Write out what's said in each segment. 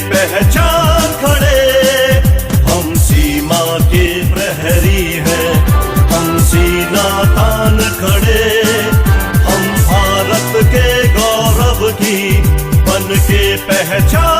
पहचान खड़े हम सीमा के प्रहरी हैं हम सीना तान खड़े हम भारत के गौरव की बन के पहचान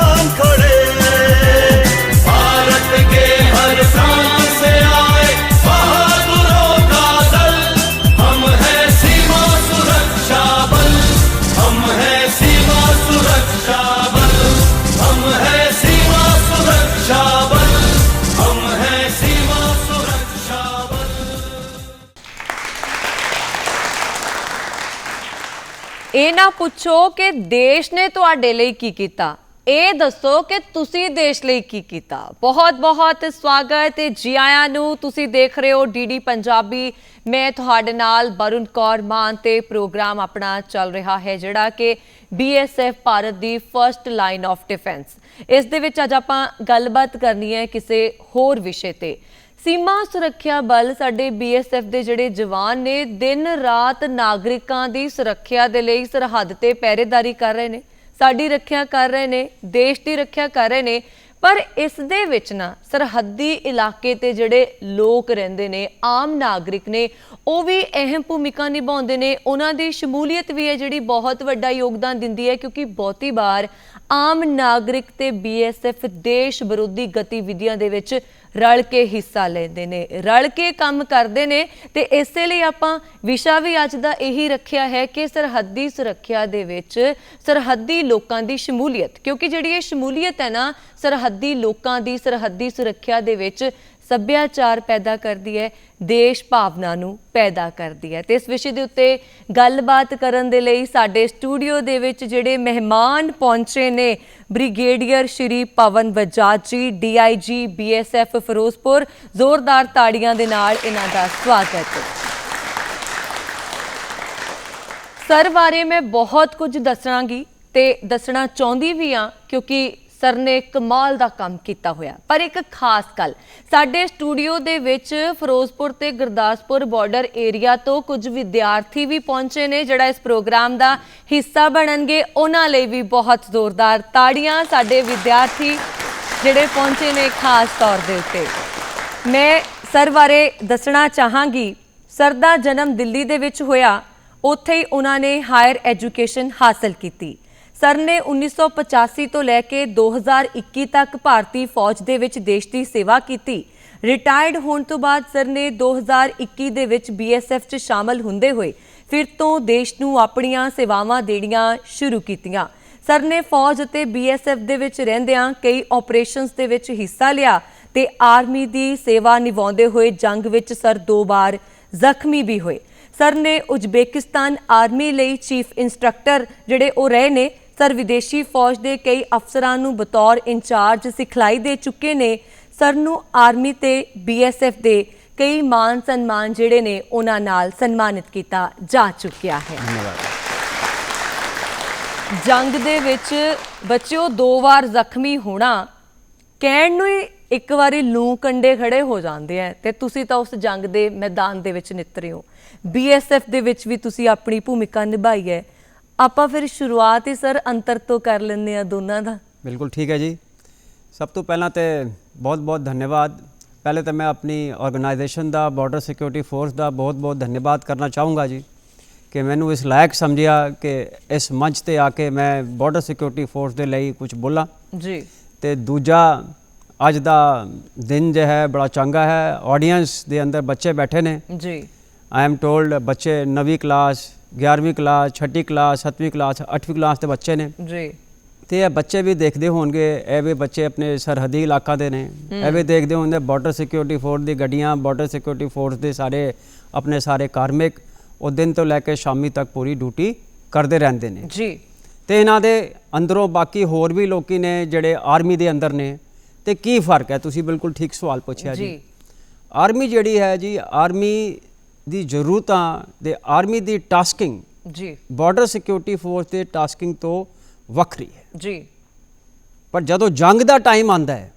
ਇਹ ਨਾ ਪੁੱਛੋ ਕਿ ਦੇਸ਼ ਨੇ ਤੁਹਾਡੇ ਲਈ ਕੀ ਕੀਤਾ। ਇਹ ਦੱਸੋ ਕਿ ਤੁਸੀਂ ਦੇਸ਼ ਲਈ ਕੀ ਕੀਤਾ। ਬਹੁਤ ਬਹੁਤ ਸਵਾਗਤ ਹੈ ਜੀ ਆਇਆਂ ਨੂੰ। ਤੁਸੀਂ ਦੇਖ ਰਹੇ ਹੋ ਡੀਡੀ ਪੰਜਾਬੀ। ਮੈਂ ਤੁਹਾਡੇ ਨਾਲ ਬਰੁਣ ਕੌਰ ਮਾਨ ਤੇ ਪ੍ਰੋਗਰਾਮ ਆਪਣਾ ਚੱਲ ਰਿਹਾ ਹੈ, ਜਿਹੜਾ ਕਿ ਬੀਐਸਐਫ ਭਾਰਤ ਦੀ ਫਰਸਟ ਲਾਈਨ ਆਫ ਡਿਫੈਂਸ ਇਸ ਦੇ ਵਿੱਚ ਅੱਜ ਆਪਾਂ ਗੱਲਬਾਤ ਕਰਨੀ ਹੈ ਕਿਸੇ ਹੋਰ ਵਿਸ਼ੇ ਤੇ। ਸੀਮਾ ਸੁਰੱਖਿਆ ਬਲ ਸਾਡੇ ਬੀਐਸਐਫ ਦੇ ਜਿਹੜੇ ਜਵਾਨ ਨੇ, ਦਿਨ ਰਾਤ ਨਾਗਰਿਕਾਂ ਦੀ ਸੁਰੱਖਿਆ ਦੇ ਲਈ ਸਰਹੱਦ ਤੇ ਪਹਿਰੇਦਾਰੀ ਕਰ ਰਹੇ ਨੇ, ਸਾਡੀ ਰੱਖਿਆ ਕਰ ਰਹੇ ਨੇ, ਦੇਸ਼ ਦੀ ਰੱਖਿਆ ਕਰ ਰਹੇ ਨੇ। ਪਰ ਇਸ ਦੇ ਵਿੱਚ ਨਾ ਸਰਹੱਦੀ ਇਲਾਕੇ ਤੇ ਜਿਹੜੇ ਲੋਕ ਰਹਿੰਦੇ ਨੇ, ਆਮ ਨਾਗਰਿਕ ਨੇ, ਉਹ ਵੀ ਅਹਿਮ ਭੂਮਿਕਾ ਨਿਭਾਉਂਦੇ ਨੇ। ਉਹਨਾਂ ਦੀ ਸ਼ਮੂਲੀਅਤ ਵੀ ਹੈ ਜਿਹੜੀ ਬਹੁਤ ਵੱਡਾ ਯੋਗਦਾਨ ਦਿੰਦੀ ਹੈ ਕਿਉਂਕਿ ਬਹੁਤੀ ਵਾਰ ਆਮ ਨਾਗਰਿਕ ਤੇ ਬੀਐਸਐਫ ਦੇਸ਼ ਵਿਰੋਧੀ ਗਤੀਵਿਧੀਆਂ ਦੇ ਵਿੱਚ ਰਲ ਕੇ ਹਿੱਸਾ ਲੈਂਦੇ ਨੇ, ਰਲ ਕੇ ਕੰਮ ਕਰਦੇ ਨੇ ਤੇ ਇਸੇ ਲਈ ਆਪਾਂ ਵਿਸ਼ਾ ਵੀ ਅੱਜ ਦਾ ਇਹੀ ਰੱਖਿਆ ਹੈ ਕਿ ਸਰਹੱਦੀ ਸੁਰੱਖਿਆ ਦੇ ਵਿੱਚ ਸਰਹੱਦੀ ਲੋਕਾਂ ਦੀ ਸ਼ਮੂਲੀਅਤ, ਕਿਉਂਕਿ ਜਿਹੜੀ ਇਹ ਸ਼ਮੂਲੀਅਤ ਹੈ ਨਾ, ਸਰਹੱਦੀ ਸਰਹੱਦੀ ਲੋਕਾਂ ਦੀ ਸਰਹੱਦੀ ਸੁਰੱਖਿਆ ਦੇ ਵਿੱਚ ਸੱਭਿਆਚਾਰ ਪੈਦਾ ਕਰਦੀ ਹੈ, ਦੇਸ਼ ਭਾਵਨਾ ਨੂੰ ਪੈਦਾ ਕਰਦੀ ਹੈ। ਤੇ ਇਸ ਵਿਸ਼ੇ ਦੇ ਉੱਤੇ ਗੱਲਬਾਤ ਕਰਨ ਦੇ ਲਈ ਸਾਡੇ ਸਟੂਡੀਓ ਦੇ ਵਿੱਚ ਜਿਹੜੇ ਮਹਿਮਾਨ ਪਹੁੰਚੇ ਨੇ, ਬ੍ਰਿਗੇਡੀਅਰ ਸ਼੍ਰੀ ਪਵਨ ਬਜਾਜ ਜੀ ਡੀਆਈਜੀ ਬੀਐਸਐਫ ਫਿਰੋਜ਼ਪੁਰ, ਜ਼ੋਰਦਾਰ ਤਾੜੀਆਂ ਦੇ ਨਾਲ ਇਹਨਾਂ ਦਾ ਸਵਾਗਤ। ਹੈ ਸਰ ਬਾਰੇ ਮੈਂ ਬਹੁਤ ਕੁਝ ਦੱਸਾਂਗੀ ਤੇ ਦੱਸਣਾ ਚਾਹੁੰਦੀ ਵੀ ਆ ਕਿਉਂਕਿ ਸਰ ਨੇ ਕਮਾਲ ਦਾ ਕੰਮ ਕੀਤਾ ਹੋਇਆ। ਪਰ ਇੱਕ ਖਾਸ ਗੱਲ, ਸਾਡੇ ਸਟੂਡੀਓ ਦੇ ਵਿੱਚ ਫਿਰੋਜ਼ਪੁਰ ਤੇ ਗੁਰਦਾਸਪੁਰ ਬਾਰਡਰ ਏਰੀਆ ਤੋਂ ਕੁਝ ਵਿਦਿਆਰਥੀ ਵੀ ਪਹੁੰਚੇ ਨੇ, ਜਿਹੜਾ ਇਸ ਪ੍ਰੋਗਰਾਮ ਦਾ ਹਿੱਸਾ ਬਣਨਗੇ। ਉਹਨਾਂ ਲਈ ਵੀ ਬਹੁਤ ਜ਼ੋਰਦਾਰ ਤਾੜੀਆਂ ਸਾਡੇ ਵਿਦਿਆਰਥੀ ਜਿਹੜੇ ਪਹੁੰਚੇ ਨੇ ਖਾਸ ਤੌਰ ਦੇ ਉੱਤੇ। ਮੈਂ ਸਰ ਬਾਰੇ ਦੱਸਣਾ ਚਾਹਾਂਗੀ, ਸਰ ਦਾ ਜਨਮ ਦਿੱਲੀ ਦੇ ਵਿੱਚ ਹੋਇਆ। ਉੱਥੇ ਹੀ ਉਹਨਾਂ ਨੇ ਹਾਇਰ ਐਜੂਕੇਸ਼ਨ ਹਾਸਲ ਕੀਤੀ। ਸਰ ਨੇ 1985 ਤੋਂ ਲੈ ਕੇ 2021 ਤੱਕ ਭਾਰਤੀ ਫੌਜ ਦੇ ਵਿੱਚ ਦੇਸ਼ ਦੀ ਸੇਵਾ ਕੀਤੀ। ਰਿਟਾਇਰਡ ਹੋਣ ਤੋਂ ਬਾਅਦ ਸਰ ਨੇ 2021 ਦੇ ਵਿੱਚ ਬੀਐਸਐਫ 'ਚ ਸ਼ਾਮਲ ਹੁੰਦੇ ਹੋਏ ਫਿਰ ਤੋਂ ਦੇਸ਼ ਨੂੰ ਆਪਣੀਆਂ ਸੇਵਾਵਾਂ ਦੇਣੀਆਂ ਸ਼ੁਰੂ ਕੀਤੀਆਂ। ਸਰ ਨੇ ਫੌਜ ਅਤੇ ਬੀਐਸਐਫ ਦੇ ਵਿੱਚ ਰਹਿੰਦਿਆਂ ਕਈ ਆਪਰੇਸ਼ਨਸ ਦੇ ਵਿੱਚ ਹਿੱਸਾ ਲਿਆ ਤੇ ਆਰਮੀ ਦੀ ਸੇਵਾ ਨਿਭਾਉਂਦੇ ਹੋਏ ਜੰਗ ਵਿੱਚ ਸਰ ਦੋ ਵਾਰ ਜ਼ਖਮੀ ਵੀ ਹੋਏ। ਸਰ ਨੇ ਉਜ਼ਬੇਕਿਸਤਾਨ ਆਰਮੀ ਲਈ ਚੀਫ ਇੰਸਟ੍ਰਕਟਰ ਜਿਹੜੇ ਉਹ ਰਹੇ ਨੇ ਸਰ ਵਿਦੇਸ਼ੀ ਫੌਜ ਦੇ ਕਈ ਅਫਸਰਾਂ ਨੂੰ ਬਤੌਰ ਇੰਚਾਰਜ ਸਿਖਲਾਈ ਦੇ ਚੁੱਕੇ ਨੇ। ਸਰ ਨੂੰ ਆਰਮੀ ਤੇ ਬੀਐਸਐਫ ਦੇ ਕਈ ਮਾਨ ਸਨਮਾਨ ਜਿਹੜੇ ਨੇ ਉਹਨਾਂ ਨਾਲ ਸਨਮਾਨਿਤ ਕੀਤਾ ਜਾ ਚੁੱਕਿਆ ਹੈ। ਜੰਗ ਦੇ ਵਿੱਚ ਬੱਚਿਓ ਦੋ ਵਾਰ ਜ਼ਖਮੀ ਹੋਣਾ ਕਹਿਣ ਨੂੰ ਹੀ ਇੱਕ ਵਾਰੀ ਲੂ ਕੰਡੇ ਖੜੇ ਹੋ ਜਾਂਦੇ ਆ ਤੇ ਤੁਸੀਂ ਤਾਂ ਉਸ ਜੰਗ ਦੇ ਮੈਦਾਨ ਦੇ ਵਿੱਚ ਨਿਤਰੇ ਹੋ। ਬੀਐਸਐਫ ਦੇ ਵਿੱਚ ਵੀ ਤੁਸੀਂ ਆਪਣੀ ਭੂਮਿਕਾ ਨਿਭਾਈ ਹੈ। ਆਪਾਂ ਫਿਰ ਸ਼ੁਰੂਆਤ ਹੀ ਸਰ ਅੰਤਰ ਤੋਂ ਕਰ ਲੈਂਦੇ ਆ ਦੋਨਾਂ ਦਾ। ਬਿਲਕੁਲ ਠੀਕ ਹੈ ਜੀ। ਸਭ ਤੋਂ ਪਹਿਲਾਂ ਤੇ ਬਹੁਤ-ਬਹੁਤ ਧੰਨਵਾਦ। ਪਹਿਲੇ ਤਾਂ ਮੈਂ ਆਪਣੀ ਆਰਗੇਨਾਈਜੇਸ਼ਨ ਦਾ ਬਾਰਡਰ ਸਿਕਿਉਰਿਟੀ ਫੋਰਸ ਦਾ ਬਹੁਤ-ਬਹੁਤ ਧੰਨਵਾਦ ਕਰਨਾ ਚਾਹੂੰਗਾ ਜੀ ਕਿ ਮੈਨੂੰ ਇਸ ਲਾਇਕ ਸਮਝਿਆ ਕਿ ਇਸ ਮੰਚ ਤੇ ਆ ਕੇ ਮੈਂ ਬਾਰਡਰ ਸਿਕਿਉਰਿਟੀ ਫੋਰਸ ਦੇ ਲਈ ਕੁਝ ਬੋਲਾਂ। ਜੀ। ਤੇ ਦੂਜਾ ਅੱਜ ਦਾ ਦਿਨ ਜੋ ਹੈ ਬੜਾ ਚੰਗਾ ਹੈ। ਆਡੀਅנס ਦੇ ਅੰਦਰ ਬੱਚੇ ਬੈਠੇ ਨੇ। ਜੀ। ਆਈ ਐਮ ਟੋਲਡ ਬੱਚੇ ਨਵੀਂ ਕਲਾਸ 11ਵੀਂ ਕਲਾਸ 6ਵੀਂ ਕਲਾਸ 7ਵੀਂ ਕਲਾਸ 8ਵੀਂ ਕਲਾਸ ਦੇ ਬੱਚੇ ਨੇ। ਜੀ। ਤੇ ਇਹ ਬੱਚੇ ਵੀ ਦੇਖਦੇ ਹੋਣਗੇ ਇਹ ਵੀ ਬੱਚੇ ਆਪਣੇ ਸਰਹੱਦੀ ਇਲਾਕਾ ਦੇ ਨੇ। ਇਹ ਵੀ ਦੇਖਦੇ ਹੋਣਗੇ ਬਾਰਡਰ ਸਿਕਿਉਰਿਟੀ ਫੋਰਸ ਦੀ ਗੱਡੀਆਂ ਬਾਰਡਰ ਸਿਕਿਉਰਿਟੀ ਫੋਰਸ ਦੇ ਸਾਰੇ ਆਪਣੇ ਸਾਰੇ ਕਾਰਮਿਕ ਉਹ ਦਿਨ ਤੋਂ ਲੈ ਕੇ ਸ਼ਾਮੀ ਤੱਕ ਪੂਰੀ ਡਿਊਟੀ ਕਰਦੇ ਰਹਿੰਦੇ ਨੇ। ਜੀ। ਤੇ ਇਹਨਾਂ ਦੇ ਅੰਦਰੋਂ ਬਾਕੀ ਹੋਰ ਵੀ ਲੋਕੀ ਨੇ ਜਿਹੜੇ ਆਰਮੀ ਦੇ ਅੰਦਰ ਨੇ। ਤੇ ਕੀ ਫ਼ਰਕ ਹੈ? ਤੁਸੀਂ ਬਿਲਕੁਲ ਠੀਕ ਸਵਾਲ ਪੁੱਛਿਆ ਜੀ। ਜੀ। ਆਰਮੀ ਜਿਹੜੀ ਹੈ ਜੀ ਆਰਮੀ ਦੀ ਜ਼ਰੂਰਤਾਂ ਦੇ ਆਰਮੀ ਦੀ ਟਾਸਕਿੰਗ ਜੀ। ਬਾਰਡਰ ਸਿਕਿਉਰਿਟੀ ਫੋਰਸ ਦੇ ਟਾਸਕਿੰਗ ਤੋਂ ਵੱਖਰੀ ਹੈ। ਜੀ। ਪਰ ਜਦੋਂ ਜੰਗ ਦਾ ਟਾਈਮ ਆਂਦਾ ਹੈ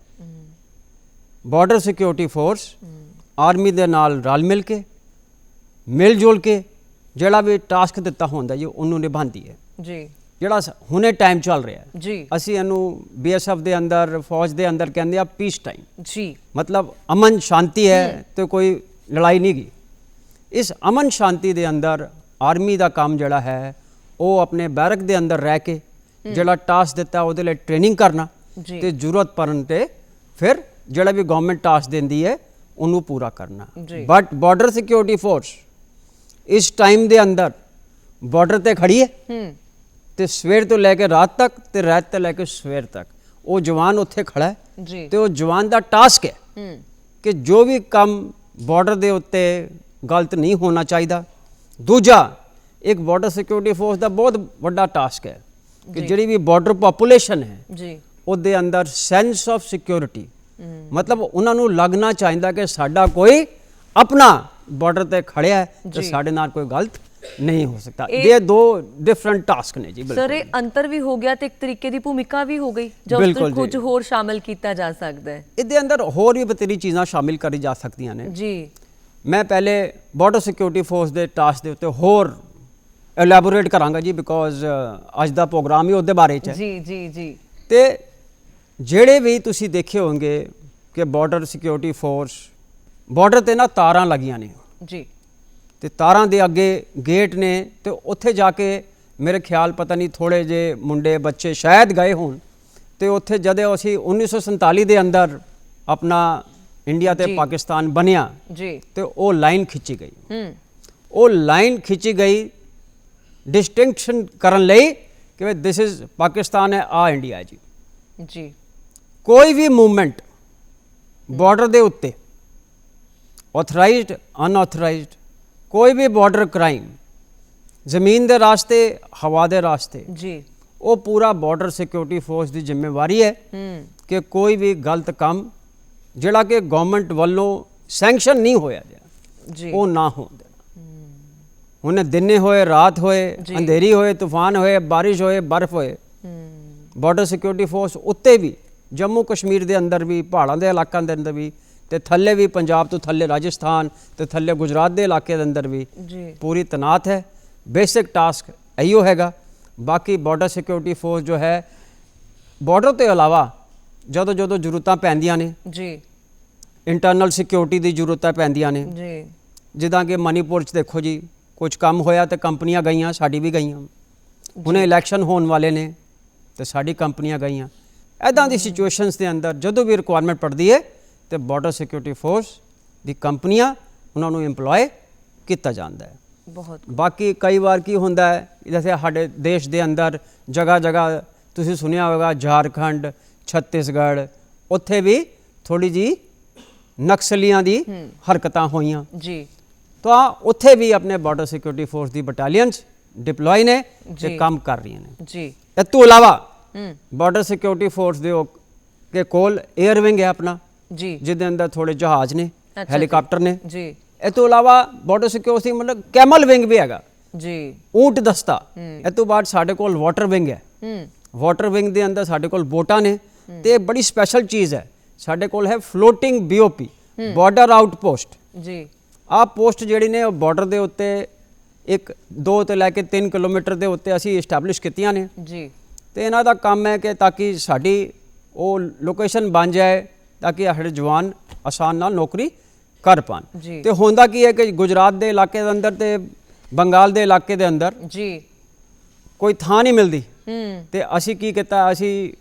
ਬਾਰਡਰ ਸਿਕਿਉਰਿਟੀ ਫੋਰਸ ਆਰਮੀ ਦੇ ਨਾਲ ਰਲ ਮਿਲ ਕੇ ਮਿਲ ਜੁਲ ਕੇ ਜਿਹੜਾ ਵੀ ਟਾਸਕ ਦਿੱਤਾ ਹੁੰਦਾ ਜੀ ਉਹਨੂੰ ਨਿਭਾਉਂਦੀ ਹੈ। ਜੀ। ਜਿਹੜਾ ਹੁਣੇ ਟਾਈਮ ਚੱਲ ਰਿਹਾ ਹੈ। ਜੀ। ਅਸੀਂ ਇਹਨੂੰ ਬੀਐਸਐਫ ਦੇ ਅੰਦਰ ਫੌਜ ਦੇ ਅੰਦਰ ਕਹਿੰਦੇ ਆ ਪੀਸ ਟਾਈਮ ਜੀ। ਮਤਲਬ ਅਮਨ ਸ਼ਾਂਤੀ ਹੈ ਤੇ ਕੋਈ ਲੜਾਈ ਨਹੀਂ ਗੀ। ਇਸ ਅਮਨ ਸ਼ਾਂਤੀ ਦੇ ਅੰਦਰ ਆਰਮੀ ਦਾ ਕੰਮ ਜਿਹੜਾ ਹੈ ਉਹ ਆਪਣੇ ਬੈਰਕ ਦੇ ਅੰਦਰ ਰਹਿ ਕੇ ਜਿਹੜਾ ਟਾਸਕ ਦਿੱਤਾ ਉਹਦੇ ਲਈ ਟ੍ਰੇਨਿੰਗ ਕਰਨਾ। ਤੇ ਜ਼ਰੂਰਤ ਪਰਨ ਤੇ ਫਿਰ ਜਿਹੜਾ ਵੀ ਗਵਰਨਮੈਂਟ ਟਾਸਕ ਦਿੰਦੀ ਹੈ ਉਹਨੂੰ ਪੂਰਾ ਕਰਨਾ। ਬਟ ਬਾਰਡਰ ਸਿਕਿਉਰਿਟੀ ਫੋਰਸ ਇਸ ਟਾਈਮ ਦੇ ਅੰਦਰ ਬਾਰਡਰ ਤੇ ਖੜੀ ਹੈ। ਤੇ ਸਵੇਰ ਤੋਂ ਲੈ ਕੇ ਰਾਤ ਤੱਕ ਤੇ ਰਾਤ ਤੋਂ ਲੈ ਕੇ ਸਵੇਰ ਤੱਕ ਉਹ ਜਵਾਨ ਉੱਥੇ ਖੜਾ ਹੈ ਤੇ ਉਹ ਜਵਾਨ ਦਾ ਟਾਸਕ ਹੈ ਹੂੰ। ਕਿ ਜੋ ਵੀ ਕੰਮ ਬਾਰਡਰ ਦੇ ਉੱਤੇ ਗਲਤ ਨਹੀਂ ਹੋਣਾ ਚਾਹੀਦਾ। ਦੂਜਾ ਇੱਕ ਬਾਰਡਰ ਸਿਕਿਉਰਿਟੀ ਫੋਰਸ ਦਾ ਬਹੁਤ ਵੱਡਾ ਟਾਸਕ ਹੈ ਕਿ ਜਿਹੜੀ ਵੀ ਬਾਰਡਰ ਪੋਪੂਲੇਸ਼ਨ ਹੈ ਜੀ। ਉਹਦੇ ਅੰਦਰ ਸੈਂਸ ਆਫ ਸਿਕਿਉਰਿਟੀ ਮਤਲਬ ਉਹਨਾਂ ਨੂੰ ਲੱਗਣਾ ਚਾਹੀਦਾ ਕਿ ਸਾਡਾ ਕੋਈ ਆਪਣਾ ਬਾਰਡਰ ਤੇ ਖੜਿਆ ਹੈ ਤੇ। ਸਾਡੇ ਨਾਲ ਕੋਈ ਗਲਤ ਨਹੀਂ ਹੋ ਸਕਦਾ। ਇਹ ਦੋ ਡਿਫਰੈਂਟ ਟਾਸਕ ਨੇ ਜੀ ਸਰ ਬਿਲਕੁਲ। ਇਹ ਅੰਤਰ ਵੀ ਹੋ ਗਿਆ ਤੇ ਇੱਕ ਤਰੀਕੇ ਦੀ ਭੂਮਿਕਾ ਵੀ ਹੋ ਗਈ ਜੋ ਕੁਝ। ਹੋਰ ਸ਼ਾਮਲ ਕੀਤਾ ਜਾ ਸਕਦਾ ਹੈ। ਇਹਦੇ ਅੰਦਰ ਹੋਰ ਵੀ ਬਤੇਰੀ ਚੀਜ਼ਾਂ ਸ਼ਾਮਿਲ ਕਰੀ ਜਾ ਸਕਦੀਆਂ ਨੇ। ਜੀ। ਮੈਂ ਪਹਿਲੇ ਬਾਰਡਰ ਸਿਕਿਉਰਿਟੀ ਫੋਰਸ ਦੇ ਟਾਸਕ ਦੇ ਉੱਤੇ ਹੋਰ ਐਲੈਬੋਰੇਟ ਕਰਾਂਗਾ ਜੀ ਬਿਕੋਜ਼ ਅੱਜ ਦਾ ਪ੍ਰੋਗਰਾਮ ਹੀ ਉਹਦੇ ਬਾਰੇ ਚ ਹੈ। ਜੀ ਜੀ ਜੀ। ਤੇ ਜਿਹੜੇ ਵੀ ਤੁਸੀਂ ਦੇਖੇ ਹੋਣਗੇ ਕਿ ਬਾਰਡਰ ਸਿਕਿਉਰਿਟੀ ਫੋਰਸ ਬਾਰਡਰ ਤੇ ਨਾ ਤਾਰਾਂ ਲੱਗੀਆਂ ਨੇ। ਜੀ। ਤੇ ਤਾਰਾਂ ਦੇ ਅੱਗੇ ਗੇਟ ਨੇ ਤੇ ਉੱਥੇ ਜਾ ਕੇ ਮੇਰੇ ਖਿਆਲ ਪਤਾ ਨਹੀਂ ਥੋੜੇ ਜੇ ਮੁੰਡੇ ਬੱਚੇ ਸ਼ਾਇਦ ਗਏ ਹੋਣ। ਤੇ ਉੱਥੇ ਜਦੋਂ ਅਸੀਂ 1947 ਦੇ ਅੰਦਰ ਆਪਣਾ ਇੰਡੀਆ ਤੇ। ਪਾਕਿਸਤਾਨ ਬਣਿਆ ਜੀ। ਤੇ ਉਹ ਲਾਈਨ ਖਿੱਚੀ ਗਈ। ਹੂੰ। ਉਹ ਲਾਈਨ ਖਿੱਚੀ ਗਈ ਡਿਸਟਿੰਕਸ਼ਨ ਕਰਨ ਲਈ ਕਿ ਦਿਸ ਇਜ਼ ਪਾਕਿਸਤਾਨ ਹੈ ਆ ਇੰਡੀਆ ਜੀ। ਜੀ। ਕੋਈ ਵੀ ਮੂਵਮੈਂਟ ਬਾਰਡਰ ਦੇ ਉੱਤੇ ਆਥੋਰਾਈਜ਼ਡ ਅਨਆਥੋਰਾਈਜ਼ਡ ਕੋਈ ਵੀ ਬਾਰਡਰ ਕ੍ਰਾਈਮ ਜ਼ਮੀਨ ਦੇ ਰਾਸਤੇ ਹਵਾ ਦੇ ਰਾਸਤੇ ਜੀ। ਉਹ ਪੂਰਾ ਬਾਰਡਰ ਸਿਕਿਉਰਿਟੀ ਫੋਰਸ ਦੀ ਜ਼ਿੰਮੇਵਾਰੀ ਹੈ ਹੂੰ। ਕਿ ਕੋਈ ਵੀ ਗਲਤ ਕੰਮ ਜਿਹੜਾ ਕਿ ਗਵਰਨਮੈਂਟ ਵੱਲੋਂ ਸੈਂਕਸ਼ਨ ਨਹੀਂ ਹੋਇਆ ਗਿਆ ਜੀ। ਉਹ ਨਾ ਹੋਣ ਦੇਣਾ। ਹੁਣ ਦਿਨੇ ਹੋਏ ਰਾਤ ਹੋਏ। ਅੰਧੇਰੀ ਹੋਏ ਤੂਫਾਨ ਹੋਏ ਬਾਰਿਸ਼ ਹੋਏ ਬਰਫ਼ ਹੋਏ। ਬਾਰਡਰ ਸਿਕਿਉਰਿਟੀ ਫੋਰਸ ਉੱਤੇ ਵੀ ਜੰਮੂ ਕਸ਼ਮੀਰ ਦੇ ਅੰਦਰ ਵੀ ਪਹਾੜਾਂ ਦੇ ਇਲਾਕਿਆਂ ਦੇ ਅੰਦਰ ਵੀ ਤੇ ਥੱਲੇ ਵੀ ਪੰਜਾਬ ਤੋਂ ਥੱਲੇ ਰਾਜਸਥਾਨ ਤੇ ਥੱਲੇ ਗੁਜਰਾਤ ਦੇ ਇਲਾਕੇ ਦੇ ਅੰਦਰ ਵੀ ਪੂਰੀ ਤਨਾਤ ਹੈ। ਬੇਸਿਕ ਟਾਸਕ ਇਹੋ ਹੈਗਾ। ਬਾਕੀ ਬਾਰਡਰ ਸਿਕਿਉਰਿਟੀ ਫੋਰਸ ਜੋ ਹੈ ਬਾਰਡਰ ਤੋਂ ਇਲਾਵਾ ਜਦੋਂ ਜਦੋਂ ਜ਼ਰੂਰਤਾਂ ਪੈਂਦੀਆਂ ਨੇ ਜੀ। ਇੰਟਰਨਲ ਸਿਕਿਉਰਿਟੀ ਦੀ ਜ਼ਰੂਰਤਾਂ ਪੈਂਦੀਆਂ ਨੇ। ਜੀ। ਜਿੱਦਾਂ ਕਿ ਮਨੀਪੁਰ ਚ ਦੇਖੋ ਜੀ ਕੁਝ ਕੰਮ ਹੋਇਆ ਤੇ ਕੰਪਨੀਆਂ ਗਈਆਂ ਸਾਡੀ ਵੀ ਗਈਆਂ। ਹੁਣੇ ਇਲੈਕਸ਼ਨ ਹੋਣ ਵਾਲੇ ਨੇ ਤੇ ਸਾਡੀ ਕੰਪਨੀਆਂ ਗਈਆਂ। ਐਦਾਂ ਦੀ ਸਿਚੁਏਸ਼ਨਸ ਦੇ ਅੰਦਰ ਜਦੋਂ ਵੀ ਰਿਕੁਆਇਰਮੈਂਟ ਪੜਦੀ ਹੈ ਤੇ ਬਾਰਡਰ ਸਿਕਿਉਰਿਟੀ ਫੋਰਸ ਦੀ ਕੰਪਨੀਆਂ ਉਹਨਾਂ ਨੂੰ EMPLOY ਕੀਤਾ ਜਾਂਦਾ ਹੈ। ਬਹੁਤ। ਬਾਕੀ ਕਈ ਵਾਰ ਕੀ ਹੁੰਦਾ ਹੈ ਜੈਸੇ ਸਾਡੇ ਦੇਸ਼ ਦੇ ਅੰਦਰ ਜਗ੍ਹਾ ਜਗ੍ਹਾ ਤੁਸੀਂ ਸੁਣਿਆ ਹੋਵੇਗਾ ਝਾਰਖੰਡ ਛੱਤੀਸਗੜ੍ਹ। ਉੱਥੇ ਵੀ ਥੋੜੀ ਜੀ ਨਕਸਲੀਆਂ ਦੀ ਹਰਕਤਾਂ ਹੋਈਆਂ। ਜੀ। ਤਾਂ ਉੱਥੇ ਵੀ ਆਪਣੇ ਬਾਰਡਰ ਸਿਕਿਉਰਿਟੀ ਫੋਰਸ ਦੀ ਬਟਾਲੀਅਨਸ ਡਿਪਲੋਏ ਨੇ ਤੇ। ਕੰਮ ਕਰ ਰਹੀਆਂ ਨੇ। ਜੀ। ਇਹ ਤੋਂ ਇਲਾਵਾ ਬਾਰਡਰ ਸਿਕਿਉਰਿਟੀ ਫੋਰਸ ਦੇ ਕੇ ਕੋਲ 에ਅਰ ਵਿੰਗ ਹੈ ਆਪਣਾ। ਜੀ। ਜਿਹਦੇ ਅੰਦਰ ਥੋੜੇ ਜਹਾਜ਼ ਨੇ। ਹੈਲੀਕਾਪਟਰ ਨੇ। ਜੀ। ਇਹ ਤੋਂ ਇਲਾਵਾ ਬਾਰਡਰ ਸਿਕਿਉਰਿਟੀ ਮਤਲਬ ਕੈਮਲ ਵਿੰਗ ਵੀ ਹੈਗਾ। ਜੀ। ਊਂਟ ਦਸਤਾ। ਇਹ ਤੋਂ ਬਾਅਦ ਸਾਡੇ ਕੋਲ ਵਾਟਰ ਵਿੰਗ ਹੈ। ਹੂੰ। ਵਾਟਰ ਵਿੰਗ ਦੇ ਅੰਦਰ ਸਾਡੇ ਕੋਲ ਬੋਟਾਂ ਨੇ। ਤੇ ਇਹ ਬੜੀ ਸਪੈਸ਼ਲ ਚੀਜ਼ ਹੈ। ਸਾਡੇ ਕੋਲ ਹੈ ਫਲੋਟਿੰਗ ਬੀਓਪੀ ਬਾਰਡਰ ਆਊਟਪੋਸਟ ਜੀ। ਆਹ ਪੋਸਟ ਜਿਹੜੀ ਨੇ ਉਹ ਬਾਰਡਰ ਦੇ ਉੱਤੇ ਇੱਕ 2 ਤੋਂ ਲੈ ਕੇ 3 ਕਿਲੋਮੀਟਰ ਦੇ ਉੱਤੇ ਅਸੀਂ ਐਸਟੈਬਲਿਸ਼ ਕੀਤੀਆਂ ਨੇ। ਜੀ। ਤੇ ਇਹਨਾਂ ਦਾ ਕੰਮ ਹੈ ਕਿ ਤਾਂ ਕਿ ਸਾਡੀ ਉਹ ਲੋਕੇਸ਼ਨ ਬਣ ਜਾਏ ਤਾਂ ਕਿ ਸਾਡੇ ਜਵਾਨ ਆਸਾਨ ਨਾਲ ਨੌਕਰੀ ਕਰ ਪਾਣ। ਤੇ ਹੁੰਦਾ ਕੀ ਹੈ ਕਿ ਗੁਜਰਾਤ ਦੇ ਇਲਾਕੇ ਦੇ ਅੰਦਰ ਤੇ ਬੰਗਾਲ ਦੇ ਇਲਾਕੇ ਦੇ ਅੰਦਰ ਜੀ। ਕੋਈ ਥਾਂ ਨਹੀਂ ਮਿਲਦੀ। ਹੂੰ। ਤੇ ਅਸੀਂ ਕੀ ਕੀਤਾ ਅਸੀਂ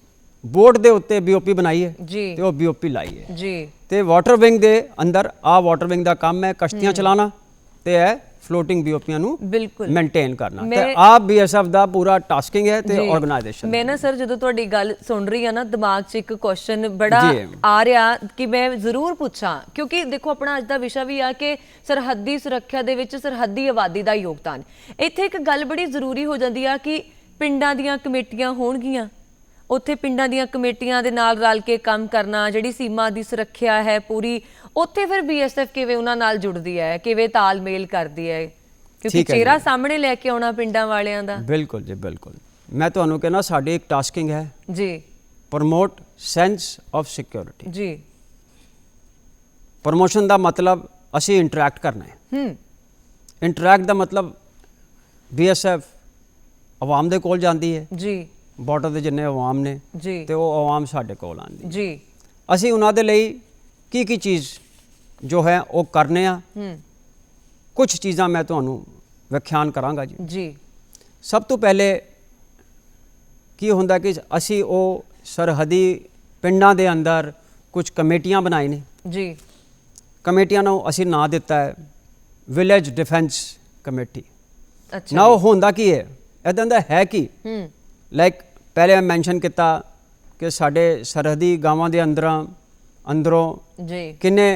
ਬੋਰਡ ਦੇ ਉੱਤੇ ਬੀਓਪੀ ਬਣਾਈ ਹੈ ਜੀ। ਤੇ ਉਹ ਬੀਓਪੀ ਲਾਈ ਹੈ। ਜੀ। ਤੇ ਵਾਟਰ ਵਿੰਗ ਦੇ ਅੰਦਰ ਆ ਵਾਟਰ ਵਿੰਗ ਦਾ ਕੰਮ ਹੈ ਕਸ਼ਤੀਆਂ ਚਲਾਉਣਾ ਤੇ ਹੈ ਫਲੋਟਿੰਗ ਬੀਓਪੀਆਂ ਨੂੰ ਬਿਲਕੁਲ। ਮੇਨਟੇਨ ਕਰਨਾ। ਤੇ ਮੈਂ- ਆ ਬੀਐਸਐਫ ਦਾ ਪੂਰਾ ਟਾਸਕਿੰਗ ਹੈ ਤੇ। ਆਰਗੇਨਾਈਜੇਸ਼ਨ ਮੈਂ ਨਾ ਸਰ ਜਦੋਂ ਤੁਹਾਡੀ ਗੱਲ ਸੁਣ ਰਹੀ ਆ ਨਾ ਦਿਮਾਗ 'ਚ ਇੱਕ ਕੁਐਸਚਨ ਬੜਾ। ਆ ਰਿਹਾ ਕਿ ਮੈਂ ਜ਼ਰੂਰ ਪੁੱਛਾਂ ਕਿਉਂਕਿ ਦੇਖੋ ਆਪਣਾ ਅੱਜ ਦਾ ਵਿਸ਼ਾ ਵੀ ਆ ਕਿ ਸਰਹੱਦੀ ਸੁਰੱਖਿਆ ਦੇ ਵਿੱਚ ਸਰਹੱਦੀ ਆਬਾਦੀ ਦਾ ਯੋਗਦਾਨ। ਇੱਥੇ ਇੱਕ ਗੱਲ ਬੜੀ ਜ਼ਰੂਰੀ ਹੋ ਜਾਂਦੀ ਆ ਕਿ ਪਿੰਡਾਂ ਦੀਆਂ ਕਮੇਟੀਆਂ ਹੋਣਗੀਆਂ। ਉੱਥੇ ਪਿੰਡਾਂ ਦੀਆਂ ਕਮੇਟੀਆਂ ਦੇ ਨਾਲ ਰਲ ਕੇ ਕੰਮ ਕਰਨਾ ਜਿਹੜੀ ਸੀਮਾ ਦੀ ਸੁਰੱਖਿਆ ਹੈ ਪੂਰੀ ਉੱਥੇ ਫਿਰ ਬੀਐਸਐਫ ਕਿਵੇਂ ਉਹਨਾਂ ਨਾਲ ਜੁੜਦੀ ਹੈ ਕਿਵੇਂ ਤਾਲਮੇਲ ਕਰਦੀ ਹੈ? ਕਿਉਂਕਿ ਠੀਕ ਹੈ ਜੀ। ਚਿਹਰਾ ਸਾਹਮਣੇ ਲੈ ਕੇ ਆਉਣਾ ਪਿੰਡਾਂ ਵਾਲਿਆਂ ਦਾ। ਬਿਲਕੁਲ ਜੀ ਬਿਲਕੁਲ। ਮੈਂ ਤੁਹਾਨੂੰ ਕਹਿੰਦਾ ਸਾਡੀ ਇੱਕ ਟਾਸਕਿੰਗ ਹੈ। ਜੀ। ਪ੍ਰਮੋਟ ਸੈਂਸ ਆਫ ਸਿਕਿਉਰਿਟੀ ਜੀ। ਪ੍ਰਮੋਸ਼ਨ ਦਾ ਮਤਲਬ ਅਸੀਂ ਇੰਟਰੈਕਟ ਕਰਨਾ ਹੈ। ਹੂੰ। ਇੰਟਰੈਕਟ ਦਾ ਮਤਲਬ ਬੀਐਸਐਫ ਆਵਾਮ ਦੇ ਕੋਲ ਜਾਂਦੀ ਹੈ। ਜੀ। ਬਾਰਡਰ ਦੇ ਜਿੰਨੇ ਆਵਾਮ ਨੇ ਜੀ। ਤੇ ਉਹ ਆਵਾਮ ਸਾਡੇ ਕੋਲ ਆਉਂਦੀ ਜੀ। ਅਸੀਂ ਉਹਨਾਂ ਦੇ ਲਈ ਕੀ ਕੀ ਚੀਜ਼ ਜੋ ਹੈ ਉਹ ਕਰਨੇ ਆ। ਹੂੰ। ਕੁਝ ਚੀਜ਼ਾਂ ਮੈਂ ਤੁਹਾਨੂੰ ਵਿਖਿਆਨ ਕਰਾਂਗਾ ਜੀ। ਜੀ। ਸਭ ਤੋਂ ਪਹਿਲੇ ਕੀ ਹੁੰਦਾ ਕਿ ਅਸੀਂ ਉਹ ਸਰਹੱਦੀ ਪਿੰਡਾਂ ਦੇ ਅੰਦਰ ਕੁਝ ਕਮੇਟੀਆਂ ਬਣਾਈ ਨੇ। ਜੀ। ਕਮੇਟੀਆਂ ਨੂੰ ਅਸੀਂ ਨਾਂ ਦਿੱਤਾ ਹੈ ਵਿਲੇਜ ਡਿਫੈਂਸ ਕਮੇਟੀ ਅੱਛਾ ਨਾ ਉਹ ਹੁੰਦਾ ਕੀ ਹੈ? ਇਦਾਂ ਦਾ ਹੈ ਕੀ? ਹੂੰ। ਲਾਈਕ ਪਹਿਲੇ ਮੈਂ ਮੈਂਸ਼ਨ ਕੀਤਾ ਕਿ ਸਾਡੇ ਸਰਹੱਦੀ ਗਾਵਾਂ ਦੇ ਅੰਦਰਾਂ ਅੰਦਰੋਂ ਜੀ ਕਿੰਨੇ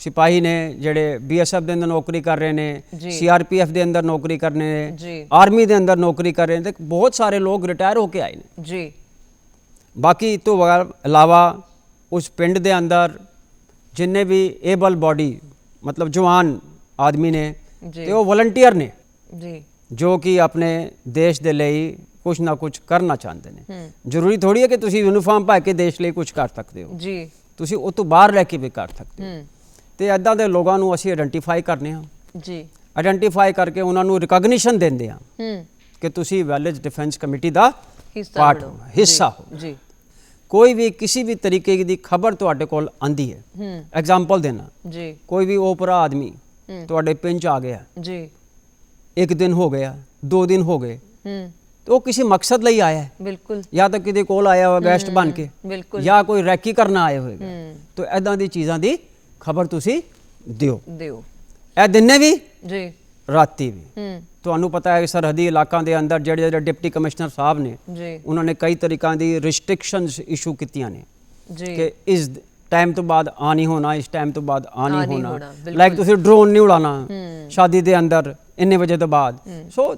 ਸਿਪਾਹੀ ਨੇ ਜਿਹੜੇ ਬੀਐਸਐਫ ਦੇ ਅੰਦਰ ਨੌਕਰੀ ਕਰ ਰਹੇ ਨੇ। ਸੀਆਰਪੀਐਫ ਦੇ ਅੰਦਰ ਨੌਕਰੀ ਕਰਨੇ ਨੇ। ਆਰਮੀ ਦੇ ਅੰਦਰ ਨੌਕਰੀ ਕਰ ਰਹੇ ਨੇ ਤੇ ਬਹੁਤ ਸਾਰੇ ਲੋਕ ਰਿਟਾਇਰ ਹੋ ਕੇ ਆਏ ਨੇ ਜੀ ਬਾਕੀ ਤੋਂ ਇਲਾਵਾ ਉਸ ਪਿੰਡ ਦੇ ਅੰਦਰ ਜਿੰਨੇ ਵੀ ਏਬਲ ਬਾਡੀ ਮਤਲਬ ਜਵਾਨ ਆਦਮੀ ਨੇ। ਤੇ ਉਹ ਵਲੰਟੀਅਰ ਨੇ ਜੀ ਜੋ ਕਿ ਆਪਣੇ ਦੇਸ਼ ਦੇ ਲਈ ਕੁਝ ਨਾ ਕੁਝ ਕਰਨਾ ਚਾਹੁੰਦੇ ਨੇ। ਜ਼ਰੂਰੀ ਥੋੜੀ ਹੈ ਕਿ ਤੁਸੀਂ ਯੂਨੀਫਾਰਮ ਪਾ ਕੇ ਦੇਸ਼ ਲਈ ਕੁਝ ਕਰ ਸਕਦੇ ਹੋ। ਜੀ। ਤੁਸੀਂ ਉਹ ਤੋਂ ਬਾਹਰ ਰਹਿ ਕੇ ਵੀ ਕਰ ਸਕਦੇ ਹੋ। ਤੇ ਐਦਾਂ ਦੇ ਲੋਕਾਂ ਨੂੰ ਅਸੀਂ ਆਇਡੈਂਟੀਫਾਈ ਕਰਨੇ ਹਾਂ। ਜੀ। ਆਇਡੈਂਟੀਫਾਈ ਕਰਕੇ ਉਹਨਾਂ ਨੂੰ ਰਿਕਗਨੀਸ਼ਨ ਦਿੰਦੇ ਹੂੰ ਕਿ ਤੁਸੀਂ ਵਿਲੇਜ ਡਿਫੈਂਸ ਕਮੇਟੀ ਦਾ ਬਣੋ। ਹੋ, ਹਿੱਸਾ ਹੋ। ਜੀ। ਕੋਈ ਵੀ ਕਿਸੇ ਵੀ ਤਰੀਕੇ ਦੀ ਖਬਰ ਤੁਹਾਡੇ ਕੋਲ ਆਂਦੀ ਹੈ। ਐਗਜ਼ਾਮਪਲ ਦੇਣਾ। ਜੀ। ਕੋਈ ਵੀ ਓਪਰਾ ਆਦਮੀ ਹੂੰ। ਤੁਹਾਡੇ ਪਿੰਡ ਚ ਆ ਗਿਆ। ਜੀ। ਇੱਕ ਦਿਨ ਹੋ ਗਿਆ ਦੋ ਦਿਨ ਹੋ ਗਏ। ਉਹ ਕਿਸੇ ਮਕਸਦ ਲਈ ਆਇਆ ਹੈ। ਬਿਲਕੁਲ। ਜਾਂ ਤਾਂ ਕਿਤੇ ਕੋਲ ਆਇਆ ਹੋਇਆ ਗੈਸਟ ਬਣ ਕੇ ਬਿਲਕੁਲ। ਜਾਂ ਕੋਈ ਰੈਕੀ ਕਰਨ ਆਏ ਹੋਏਗਾ। ਤਾਂ ਐਦਾਂ ਦੀ ਚੀਜ਼ਾਂ ਦੀ ਖਬਰ ਤੁਸੀਂ ਦਿਓ। ਦਿਓ। ਇਹ ਦਿਨੇ ਵੀ ਜੀ। ਰਾਤੀ ਵੀ। ਤੁਹਾਨੂੰ ਪਤਾ ਹੈ ਕਿ ਸਰਹੱਦੀ ਇਲਾਕਿਆਂ ਦੇ ਅੰਦਰ ਜਿਹੜੇ ਜਿਹੜੇ ਡਿਪਟੀ ਕਮਿਸ਼ਨਰ ਸਾਹਿਬ ਨੇ ਜੀ। ਉਹਨਾਂ ਨੇ ਕਈ ਤਰੀਕਾਂ ਦੀ ਰਿਸਟ੍ਰਿਕਸ਼ਨਸ ਇਸ਼ੂ ਕੀਤੀਆਂ ਨੇ ਜੀ। ਕਿ ਇਸ ਟਾਈਮ ਤੋਂ ਬਾਅਦ ਆ ਨਹੀਂ ਹੋਣਾ ਇਸ ਟਾਈਮ ਤੋਂ ਬਾਅਦ ਆ ਨਹੀਂ ਹੋਣਾ। ਲਾਈਕ ਤੁਸੀਂ ਡਰੋਨ ਨਹੀਂ ਉਡਾਣਾ। ਸ਼ਾਦੀ ਦੇ ਅੰਦਰ ਇੰਨੇ ਵਜੇ ਤੋਂ ਬਾਅਦ। ਸੋ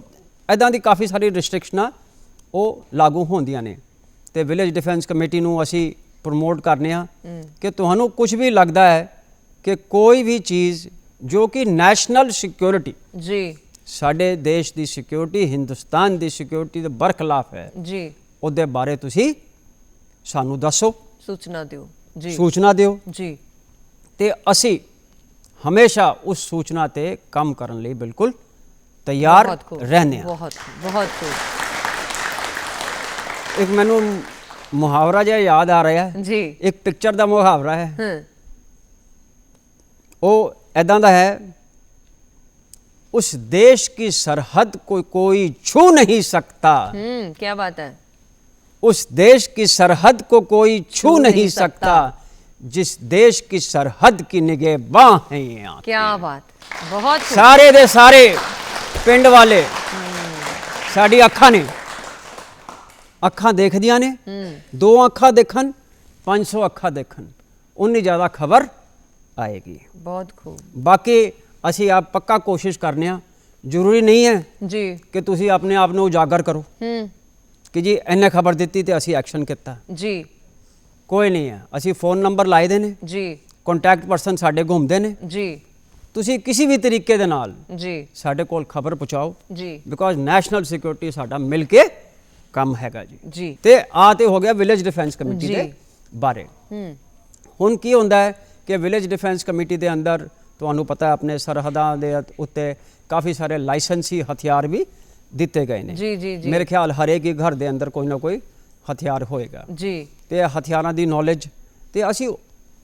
ਐਦਾਂ ਦੀ ਕਾਫੀ ਸਾਰੀ ਰਿਸਟ੍ਰਿਕਸ਼ਨਾਂ ਉਹ ਲਾਗੂ ਹੁੰਦੀਆਂ ਨੇ। ਤੇ ਵਿਲੇਜ ਡਿਫੈਂਸ ਕਮੇਟੀ ਨੂੰ ਅਸੀਂ ਪ੍ਰਮੋਟ ਕਰਨੇ ਆ ਕਿ ਤੁਹਾਨੂੰ ਕੁਝ ਵੀ ਲੱਗਦਾ ਹੈ ਕਿ ਕੋਈ ਵੀ ਚੀਜ਼ ਜੋ ਕਿ ਨੈਸ਼ਨਲ ਸਿਕਿਉਰਿਟੀ ਜੀ। ਸਾਡੇ ਦੇਸ਼ ਦੀ ਸਿਕਿਉਰਿਟੀ ਹਿੰਦੁਸਤਾਨ ਦੀ ਸਿਕਿਉਰਿਟੀ ਦੇ ਬਰਖਲਾਫ ਹੈ। ਜੀ। ਉਹਦੇ ਬਾਰੇ ਤੁਸੀਂ ਸਾਨੂੰ ਦੱਸੋ। ਸੂਚਨਾ ਦਿਓ। ਜੀ। ਸੂਚਨਾ ਦਿਓ। ਜੀ। ਤੇ ਅਸੀਂ ਹਮੇਸ਼ਾ ਉਸ ਸੂਚਨਾ ਤੇ ਕੰਮ ਕਰਨ ਲਈ ਬਿਲਕੁਲ ਤਿਆਰ ਬਹੁਤ ਖੂਬ ਰਹਿੰਦੇ ਹਾਂ ਬਹੁਤ ਬਹੁਤ ਖੂਬ ਇੱਕ ਮੈਨੂੰ ਮੁਹਾਵਰਾ ਜਿਹਾ ਯਾਦ ਆ ਰਿਹਾ ਹੈ ਜੀ ਇੱਕ ਪਿਕਚਰ ਦਾ ਮੁਹਾਵਰਾ ਹੈ ਹਾਂ ਉਹ ਐਦਾਂ ਦਾ ਹੈ ਉਸ ਦੇਸ਼ की सरहद को कोई छू नहीं सकता हम्म क्या बात है उस देश की सरहद को कोई छू छू नहीं नहीं सकता जिस देश की सरहद की निगहबां हैं ये आंखें। क्या बात बहुत खूब ਸਾਰੇ ਦੇ ਸਾਰੇ ਪਿੰਡ ਵਾਲੇ। ਸਾਡੀ ਅੱਖਾਂ ਨੇ। ਅੱਖਾਂ ਦੇਖਦੀਆਂ ਨੇ। ਦੋ ਅੱਖਾਂ ਦੇਖਣ 500 ਅੱਖਾਂ ਦੇਖਣ। ਉਨੀ ਜ਼ਿਆਦਾ ਖਬਰ ਆਏਗੀ। ਬਹੁਤ ਖੂਬ। ਬਾਕੀ ਅਸੀਂ ਆਪ ਪੱਕਾ ਕੋਸ਼ਿਸ਼ ਕਰਨੇ ਆ। ਜ਼ਰੂਰੀ ਨਹੀਂ ਹੈ ਜੀ। ਕਿ ਤੁਸੀਂ ਆਪਣੇ ਆਪ ਨੂੰ ਉਜਾਗਰ ਕਰੋ। ਹੂੰ। ਕਿ ਜੀ ਇਹਨੇ ਖਬਰ ਦਿੱਤੀ ਤੇ ਅਸੀਂ ਐਕਸ਼ਨ ਕੀਤਾ। ਜੀ। ਕੋਈ ਨਹੀਂ ਹੈ। ਅਸੀਂ ਫੋਨ ਨੰਬਰ ਲਾਏ ਦੇ ਨੇ। ਜੀ। ਕੰਟੈਕਟ ਪਰਸਨ ਸਾਡੇ ਘੁੰਮਦੇ ਨੇ। ਜੀ। ਤੁਸੀਂ ਕਿਸੇ ਵੀ ਤਰੀਕੇ ਦੇ ਨਾਲ ਜੀ। ਸਾਡੇ ਕੋਲ ਖਬਰ ਪਹੁੰਚਾਓ। ਜੀ। ਬਿਕੋਜ਼ ਨੈਸ਼ਨਲ ਸਿਕਿਉਰਿਟੀ ਸਾਡਾ ਮਿਲ ਕੇ ਕੰਮ ਹੈਗਾ ਜੀ। ਜੀ। ਤੇ ਆ ਤੇ ਹੋ ਗਿਆ ਵਿਲੇਜ ਡਿਫੈਂਸ ਕਮੇਟੀ ਦੇ ਬਾਰੇ। ਹੂੰ। ਹੁਣ ਕੀ ਹੁੰਦਾ ਹੈ ਕਿ ਵਿਲੇਜ ਡਿਫੈਂਸ ਕਮੇਟੀ ਦੇ ਅੰਦਰ ਤੁਹਾਨੂੰ ਪਤਾ ਹੈ ਆਪਣੇ ਸਰਹੱਦਾਂ ਦੇ ਉੱਤੇ ਕਾਫੀ ਸਾਰੇ ਲਾਇਸੈਂਸੀ ਹਥਿਆਰ ਵੀ ਦਿੱਤੇ ਗਏ ਨੇ। ਜੀ ਜੀ ਜੀ। ਮੇਰੇ ਖਿਆਲ ਹਰੇਕ ਹੀ ਘਰ ਦੇ ਅੰਦਰ ਕੋਈ ਨਾ ਕੋਈ ਹਥਿਆਰ ਹੋਏਗਾ। ਜੀ। ਤੇ ਹਥਿਆਰਾਂ ਦੀ ਨੌਲੇਜ ਤੇ ਅਸੀਂ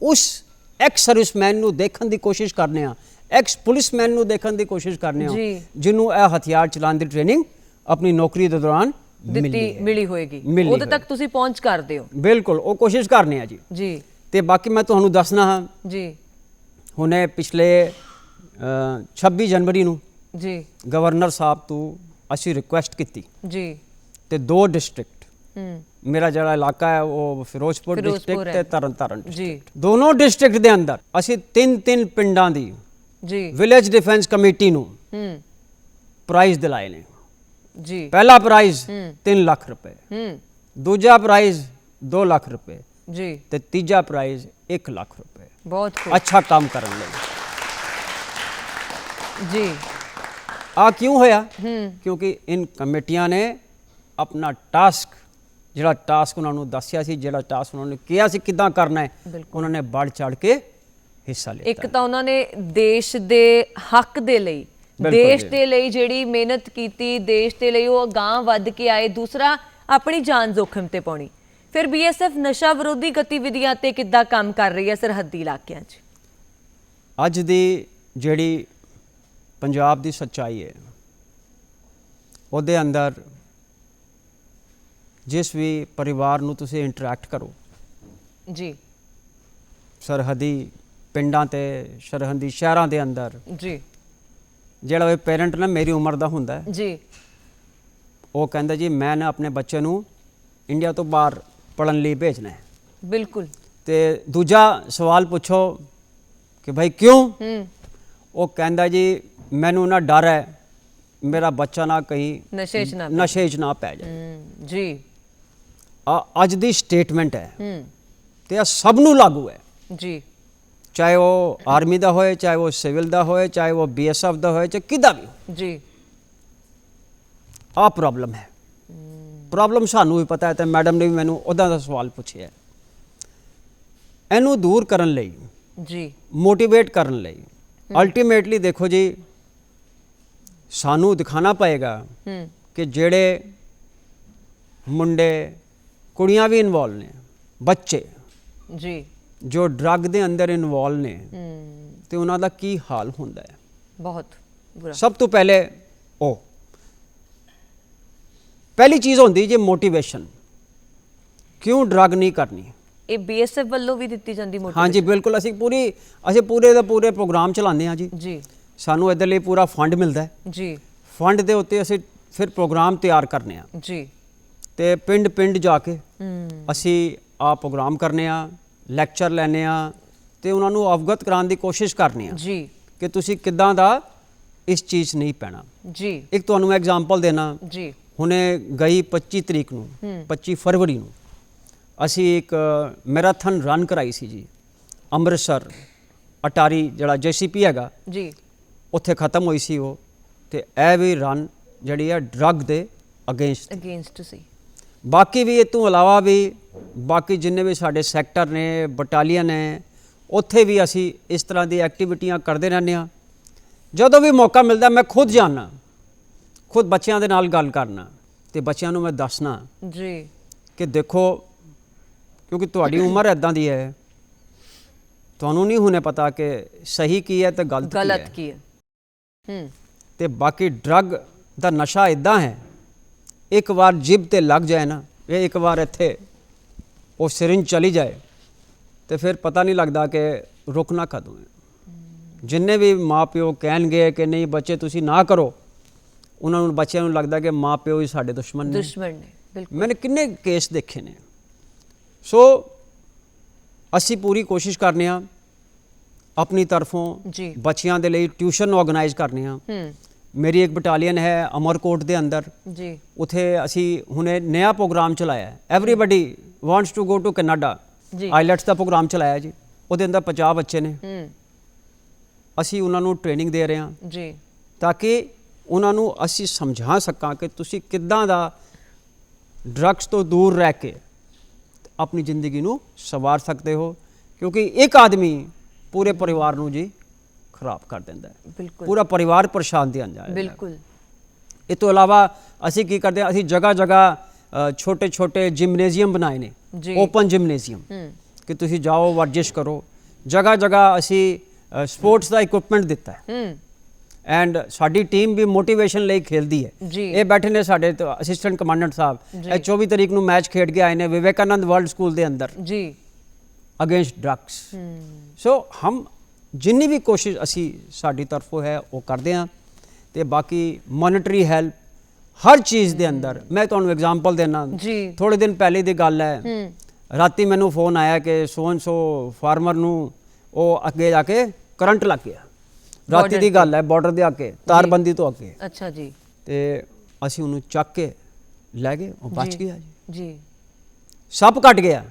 ਉਸ ਐਕਸ ਸਰਵਿਸਮੈਨ ਨੂੰ ਦੇਖਣ ਦੀ ਕੋਸ਼ਿਸ਼ ਕਰਨੇ ਆ ਐਕਸ ਪੁਲਿਸਮੈਨ ਨੂੰ ਦੇਖਣ ਦੀ ਕੋਸ਼ਿਸ਼ ਕਰਨੇ ਜੀ। ਜਿਹਨੂੰ ਇਹ ਹਥਿਆਰ ਚਲਾਉਣ ਦੀ ਟ੍ਰੇਨਿੰਗ ਆਪਣੀ ਨੌਕਰੀ ਦੇ ਦੌਰਾਨ ਮਿਲੀ ਦਿੱਤੀ ਹੈ। ਮਿਲੀ ਹੋਏਗੀ। ਮਿਲੀ ਉਹਦੇ। ਤੱਕ ਤੁਸੀਂ ਪਹੁੰਚ ਕਰਦੇ ਹੋ। ਬਿਲਕੁਲ ਉਹ ਕੋਸ਼ਿਸ਼ ਕਰਨੇ ਆ ਜੀ। ਜੀ। ਤੇ ਬਾਕੀ ਮੈਂ ਤੁਹਾਨੂੰ ਦੱਸਣਾ ਹਾਂ। ਜੀ। ਹੁਣੇ ਪਿਛਲੇ ਅ, 26 ਜਨਵਰੀ ਨੂੰ ਜੀ। ਗਵਰਨਰ ਸਾਹਿਬ ਤੋਂ ਅਸੀਂ ਰਿਕੁਐਸਟ ਕੀਤੀ। ਜੀ। ਤੇ ਦੋ ਡਿਸਟ੍ਰਿਕਟ ਹੂੰ। ਮੇਰਾ ਜਿਹੜਾ ਇਲਾਕਾ ਹੈ ਉਹ ਫਿਰੋਜ਼ਪੁਰ ਫਿਰੋਜ਼ਪੁਰ ਡਿਸਟ੍ਰਿਕਟ ਹੈ। ਤੇ ਤਰਨਤਾਰਨ ਜੀ। ਦੋਨੋਂ ਡਿਸਟ੍ਰਿਕਟ ਦੇ ਅੰਦਰ ਅਸੀਂ ਤਿੰਨ ਤਿੰਨ ਪਿੰਡਾਂ ਦੀ ਜੀ। ਵਿਲੇਜ ਡਿਫੈਂਸ ਕਮੇਟੀ ਨੂੰ ਹੂੰ। ਪ੍ਰਾਈਜ਼ ਦਿਲਾਏ ਨੇ। ਜੀ। ਪਹਿਲਾ ਪ੍ਰਾਈਜ਼ ਹੂੰ। 3 ਲੱਖ ਰੁਪਏ। ਹੂੰ। ਦੂਜਾ ਪ੍ਰਾਈਜ਼ 2 ਲੱਖ ਰੁਪਏ। ਜੀ। ਤੇ ਤੀਜਾ ਪ੍ਰਾਈਜ਼ 1 ਲੱਖ ਰੁਪਏ। ਬਹੁਤ ਖੂਬ ਅੱਛਾ ਕੰਮ ਕਰਨ ਲਈ। ਜੀ। ਆ ਕਿਉਂ ਹੋਇਆ? ਹੂੰ। ਕਿਉਂਕਿ ਇਨ ਕਮੇਟੀਆਂ ਨੇ ਆਪਣਾ ਟਾਸਕ ਜਿਹੜਾ ਟਾਸਕ ਉਹਨਾਂ ਨੂੰ ਦੱਸਿਆ ਸੀ ਜਿਹੜਾ ਟਾਸਕ ਉਹਨਾਂ ਨੇ ਕਿਹਾ ਸੀ ਕਿਦਾਂ ਕਰਨਾ ਹੈ। ਉਹਨਾਂ ਨੇ ਵੱਧ ਚੜ ਕੇ ਹਿੱਸਾ ਲਿਆ ਇੱਕ ਤਾਂ ਉਹਨਾਂ ਨੇ ਦੇਸ਼ ਦੇ ਹੱਕ ਦੇ ਲਈ ਦੇਸ਼। ਦੇ ਲਈ ਜਿਹੜੀ ਮਿਹਨਤ ਕੀਤੀ ਦੇਸ਼ ਦੇ ਲਈ ਉਹ ਗਾਂ ਵੱਧ ਕੇ ਆਏ ਦੂਸਰਾ ਆਪਣੀ ਜਾਨ ਜ਼ੋਖਮ ਤੇ ਪਾਉਣੀ। ਫਿਰ ਬੀਐਸਐਫ ਨਸ਼ਾ ਵਿਰੋਧੀ ਗਤੀਵਿਧੀਆਂ ਤੇ ਕਿੱਦਾਂ ਕੰਮ ਕਰ ਰਹੀ ਹੈ ਸਰਹੱਦੀ ਇਲਾਕਿਆਂ 'ਚ? ਅੱਜ ਦੀ ਜਿਹੜੀ ਪੰਜਾਬ ਦੀ ਸੱਚਾਈ ਹੈ ਉਹਦੇ ਅੰਦਰ ਜਿਸ ਵੀ ਪਰਿਵਾਰ ਨੂੰ ਤੁਸੀਂ ਇੰਟਰੈਕਟ ਕਰੋ ਜੀ। ਸਰਹੱਦੀ ਪਿੰਡਾਂ ਤੇ ਸਰਹੱਦੀ ਸ਼ਹਿਰਾਂ ਦੇ ਅੰਦਰ। ਜੀ। ਜਿਹੜਾ ਵੀ ਪੇਰੈਂਟ ਨਾ ਮੇਰੀ ਉਮਰ ਦਾ ਹੁੰਦਾ ਹੈ। ਜੀ। ਉਹ ਕਹਿੰਦਾ ਜੀ ਮੈਂ ਨਾ ਆਪਣੇ ਬੱਚੇ ਨੂੰ ਇੰਡੀਆ ਤੋਂ ਬਾਹਰ ਪੜਨ ਲਈ ਭੇਜਣਾ ਹੈ। ਬਿਲਕੁਲ। ਤੇ ਦੂਜਾ ਸਵਾਲ ਪੁੱਛੋ ਕਿ ਭਾਈ ਕਿਉਂ? ਹੂੰ। ਉਹ ਕਹਿੰਦਾ ਜੀ ਮੈਨੂੰ ਨਾ ਡਰ ਹੈ ਮੇਰਾ ਬੱਚਾ ਨਾ ਕहीं ਨਸ਼ੇ 'ਚ ਨਾ ਨਸ਼ੇ 'ਚ ਨਾ ਪੈ ਜਾਏ। ਹੂੰ ਜੀ। ਆ ਅੱਜ ਦੀ ਸਟੇਟਮੈਂਟ ਹੈ। ਹੂੰ। ਤੇ ਇਹ ਸਭ ਨੂੰ ਲਾਗੂ ਹੈ। ਜੀ। ਚਾਹੇ ਉਹ ਆਰਮੀ ਦਾ ਹੋਏ ਚਾਹੇ ਉਹ ਸਿਵਲ ਦਾ ਹੋਏ ਚਾਹੇ ਉਹ ਬੀਐਸਐਫ ਦਾ ਹੋਏ ਚਾਹੇ ਕਿਦਾ ਵੀ ਜੀ। ਆ ਪ੍ਰੋਬਲਮ ਹੈ। ਪ੍ਰੋਬਲਮ ਸਾਨੂੰ ਵੀ ਪਤਾ ਹੈ ਤੇ ਮੈਡਮ ਨੇ ਵੀ ਮੈਨੂੰ ਉਹਦਾ ਦਾ ਸਵਾਲ ਪੁੱਛਿਆ। ਇਹਨੂੰ ਦੂਰ ਕਰਨ ਲਈ ਜੀ। ਮੋਟੀਵੇਟ ਕਰਨ ਲਈ ਅਲਟੀਮੇਟਲੀ ਦੇਖੋ ਜੀ ਸਾਨੂੰ ਦਿਖਾਣਾ ਪਏਗਾ ਕਿ ਜਿਹੜੇ ਮੁੰਡੇ ਕੁੜੀਆਂ ਵੀ ਇਨਵੋਲ ਨੇ ਬੱਚੇ ਜੀ। ਜੋ ਡਰੱਗ ਦੇ ਅੰਦਰ ਇਨਵੋਲ ਨੇ ਤੇ ਉਹਨਾਂ ਦਾ ਕੀ ਹਾਲ ਹੁੰਦਾ ਹੈ? ਬਹੁਤ ਬੁਰਾ। ਸਭ ਤੋਂ ਪਹਿਲੇ ਉਹ। ਪਹਿਲੀ ਚੀਜ਼ ਹੁੰਦੀ ਜੇ ਮੋਟੀਵੇਸ਼ਨ ਕਿਉਂ ਡਰੱਗ ਨਹੀਂ ਕਰਨੀ? ਇਹ ਬੀਐਸਐਫ ਵੱਲੋਂ ਵੀ ਦਿੱਤੀ ਜਾਂਦੀ ਮੋਟੀ ਹਾਂਜੀ ਬਿਲਕੁਲ। ਅਸੀਂ ਪੂਰੀ ਅਸੀਂ ਪੂਰੇ ਦਾ ਪੂਰੇ ਪ੍ਰੋਗਰਾਮ ਚਲਾਉਂਦੇ ਹਾਂ ਜੀ। ਜੀ। ਸਾਨੂੰ ਇਹਦੇ ਲਈ ਪੂਰਾ ਫੰਡ ਮਿਲਦਾ ਹੈ। ਜੀ। ਫੰਡ ਦੇ ਉੱਤੇ ਅਸੀਂ ਫਿਰ ਪ੍ਰੋਗਰਾਮ ਤਿਆਰ ਕਰਨੇ ਆ ਜੀ। ਤੇ ਪਿੰਡ ਪਿੰਡ ਜਾ ਕੇ ਅਸੀਂ ਆ ਪ੍ਰੋਗਰਾਮ ਕਰਨੇ ਆ ਲੈਕਚਰ ਲੈਣੇ ਆ ਤੇ ਉਹਨਾਂ ਨੂੰ ਅਵਗਤ ਕਰਾਉਣ ਦੀ ਕੋਸ਼ਿਸ਼ ਕਰਨੀ ਆ ਜੀ। ਕਿ ਤੁਸੀਂ ਕਿੱਦਾਂ ਦਾ ਇਸ ਚੀਜ਼ ਨਹੀਂ ਪੈਣਾ। ਜੀ। ਇੱਕ ਤੁਹਾਨੂੰ ਮੈਂ ਐਗਜ਼ਾਮਪਲ ਦੇਣਾ। ਜੀ। ਹੁਣੇ ਗਈ 25 ਤਰੀਕ ਨੂੰ 25 ਫਰਵਰੀ ਨੂੰ ਅਸੀਂ ਇੱਕ ਮੈਰਾਥਨ ਰਨ ਕਰਾਈ ਸੀ ਜੀ ਅੰਮ੍ਰਿਤਸਰ ਅਟਾਰੀ ਜਿਹੜਾ ਜੀਸੀਪੀ ਹੈਗਾ ਜੀ। ਉੱਥੇ ਖਤਮ ਹੋਈ ਸੀ ਉਹ ਤੇ ਇਹ ਵੀ ਰਨ ਜਿਹੜੀ ਹੈ ਡਰੱਗ ਦੇ ਅਗੇਂਸਟ ਅਗੇਂਸਟ ਸੀ। ਬਾਕੀ ਵੀ ਇਹ ਤੋਂ ਇਲਾਵਾ ਵੀ ਬਾਕੀ ਜਿੰਨੇ ਵੀ ਸਾਡੇ ਸੈਕਟਰ ਨੇ ਬਟਾਲੀਅਨ ਨੇ ਉੱਥੇ ਵੀ ਅਸੀਂ ਇਸ ਤਰ੍ਹਾਂ ਦੀ ਐਕਟੀਵਿਟੀਆਂ ਕਰਦੇ ਰਹਿੰਦੇ ਹਾਂ। ਜਦੋਂ ਵੀ ਮੌਕਾ ਮਿਲਦਾ ਮੈਂ ਖੁਦ ਜਾਣਾ ਖੁਦ ਬੱਚਿਆਂ ਦੇ ਨਾਲ ਗੱਲ ਕਰਨਾ ਤੇ ਬੱਚਿਆਂ ਨੂੰ ਮੈਂ ਦੱਸਣਾ ਜੀ। ਕਿ ਦੇਖੋ ਕਿਉਂਕਿ ਤੁਹਾਡੀ ਉਮਰ ਐਦਾਂ ਦੀ ਹੈ ਤੁਹਾਨੂੰ ਨਹੀਂ ਹੁਣੇ ਪਤਾ ਕਿ ਸਹੀ ਕੀ ਹੈ ਤੇ ਗਲਤ ਕੀ ਹੈ। ਗਲਤ ਕੀ ਹੈ। ਹੂੰ। ਤੇ ਬਾਕੀ ਡਰੱਗ ਦਾ ਨਸ਼ਾ ਇਦਾਂ ਹੈ ਇੱਕ ਵਾਰ ਜਿਬ ਤੇ ਲੱਗ ਜਾਏ ਨਾ ਇਹ ਇੱਕ ਵਾਰ ਇੱਥੇ ਉਹ ਸਿਰਿੰਜ ਚਲੀ ਜਾਏ ਤੇ ਫਿਰ ਪਤਾ ਨਹੀਂ ਲੱਗਦਾ ਕਿ ਰੁਕਣਾ ਕਦੋਂ ਹੈ ਜਿੰਨੇ ਵੀ ਮਾਪਿਓ ਕਹਿਣਗੇ ਕਿ ਨਹੀਂ ਬੱਚੇ ਤੁਸੀਂ ਨਾ ਕਰੋ ਉਹਨਾਂ ਨੂੰ ਬੱਚਿਆਂ ਨੂੰ ਲੱਗਦਾ ਕਿ ਮਾਪਿਓ ਹੀ ਸਾਡੇ ਦੁਸ਼ਮਣ ਨੇ। ਦੁਸ਼ਮਣ ਨੇ ਬਿਲਕੁਲ। ਮੈंने ਕਿੰਨੇ ਕੇਸ ਦੇਖੇ ਨੇ। ਸੋ ਅਸੀਂ ਪੂਰੀ ਕੋਸ਼ਿਸ਼ ਕਰਨੇ ਆ ਆਪਣੀ ਤਰਫੋਂ ਬੱਚਿਆਂ ਦੇ ਲਈ ਟਿਊਸ਼ਨ ਆਰਗੇਨਾਈਜ਼ ਕਰਨੇ ਆ। ਹੂੰ। ਮੇਰੀ ਇੱਕ ਬਟਾਲੀਅਨ ਹੈ ਅਮਰਕੋਟ ਦੇ ਅੰਦਰ। ਜੀ। ਉਥੇ ਅਸੀਂ ਹੁਣੇ ਨਵਾਂ ਪ੍ਰੋਗਰਾਮ ਚਲਾਇਆ everybody wants to go to Canada ਜੀ। ਆਈਲੈਟਸ ਦਾ ਪ੍ਰੋਗਰਾਮ ਚਲਾਇਆ ਜੀ। ਉਹਦੇ ਅੰਦਰ 50 ਬੱਚੇ ਨੇ। ਹੂੰ। ਅਸੀਂ ਉਹਨਾਂ ਨੂੰ ਟ੍ਰੇਨਿੰਗ ਦੇ ਰਹੇ ਹਾਂ। ਜੀ। ਤਾਂ ਕਿ ਉਹਨਾਂ ਨੂੰ ਅਸੀਂ ਸਮਝਾ ਸਕਾਂ ਕਿ ਤੁਸੀਂ ਕਿੱਦਾਂ ਦਾ ਡਰੱਗਸ ਤੋਂ ਦੂਰ ਰਹਿ ਕੇ ਆਪਣੀ ਜ਼ਿੰਦਗੀ ਨੂੰ ਸਵਾਰ ਸਕਦੇ ਹੋ। ਕਿਉਂਕਿ ਇੱਕ ਆਦਮੀ ਪੂਰੇ ਪਰਿਵਾਰ ਨੂੰ ਜੀ ਖਰਾਬ ਕਰ ਦਿੰਦਾ ਹੈ। ਪੂਰਾ ਪਰਿਵਾਰ ਪਰੇਸ਼ਾਨ ਜਾਂਦਾ ਹੈ। ਬਿਲਕੁਲ। ਇਹ ਤੋਂ ਇਲਾਵਾ ਅਸੀਂ ਕੀ ਕਰਦੇ ਹਾਂ ਅਸੀਂ ਜਗ੍ਹਾ ਜਗ੍ਹਾ ਛੋਟੇ ਛੋਟੇ ਜਿਮਨੇਜ਼ੀਅਮ ਬਣਾਏ ਨੇ। Open gymnasium. ਕਿ ਤੁਸੀਂ ਜਾਓ ਵਰਜਿਸ਼ ਕਰੋ। ਜਗ੍ਹਾ ਜਗ੍ਹਾ ਅਸੀਂ ਸਪੋਰਟਸ ਦਾ ਇਕਵਿਪਮੈਂਟ ਦਿੱਤਾ ਹੈ। ਐਂਡ ਸਾਡੀ ਟੀਮ ਵੀ ਮੋਟੀਵੇਸ਼ਨ ਲਈ ਖੇਲਦੀ ਹੈ। ਇਹ ਬੈਠੇ ਨੇ ਸਾਡੇ ਅਸਿਸਟੈਂਟ ਕਮਾਂਡੈਂਟ ਸਾਹਿਬ। ਇਹ 24 ਤਰੀਕ ਨੂੰ ਮੈਚ ਖੇਡ ਕੇ ਆਏ ਨੇ ਵਿਵੇਕਾਨੰਦ ਵਰਲਡ ਸਕੂਲ ਦੇ ਅੰਦਰ। ਜੀ। ਅਗੇਂਸਟ ਡਰੱਗਸ ਸੋ ਹਮ ਜਿੰਨੀ ਵੀ ਕੋਸ਼ਿਸ਼ ਅਸੀਂ ਸਾਡੀ ਤਰਫੋਂ ਹੈ ਉਹ ਕਰਦੇ ਹਾਂ। ਤੇ ਬਾਕੀ ਮੋਨਿਟਰੀ ਹੈਲਪ ਹਰ ਚੀਜ਼ ਦੇ ਅੰਦਰ ਮੈਂ ਤੁਹਾਨੂੰ ਐਗਜ਼ਾਮਪਲ ਦੇਣਾ ਜੀ। ਥੋੜੇ ਦਿਨ ਪਹਿਲੇ ਦੀ ਗੱਲ ਹੈ। ਰਾਤੀ ਮੈਨੂੰ ਫੋਨ ਆਇਆ ਕਿ ਸੋਨ ਸੋ ਫਾਰਮਰ ਨੂੰ ਉਹ ਅੱਗੇ ਜਾ ਕੇ ਕਰੰਟ ਲੱਗ ਗਿਆ। ਰਾਤੀ ਦੀ ਗੱਲ ਹੈ ਬਾਰਡਰ ਦੇ ਅੱਗੇ ਤਾਰਬੰਦੀ ਤੋਂ ਅੱਗੇ। ਅੱਛਾ ਜੀ। ਤੇ ਅਸੀਂ ਉਹਨੂੰ ਚੱਕ ਕੇ ਲੈ ਗਏ ਉਹ ਬਚ। ਗਿਆ ਜੀ। ਜੀ। ਸੱਪ ਕੱਟ ਗਿਆ।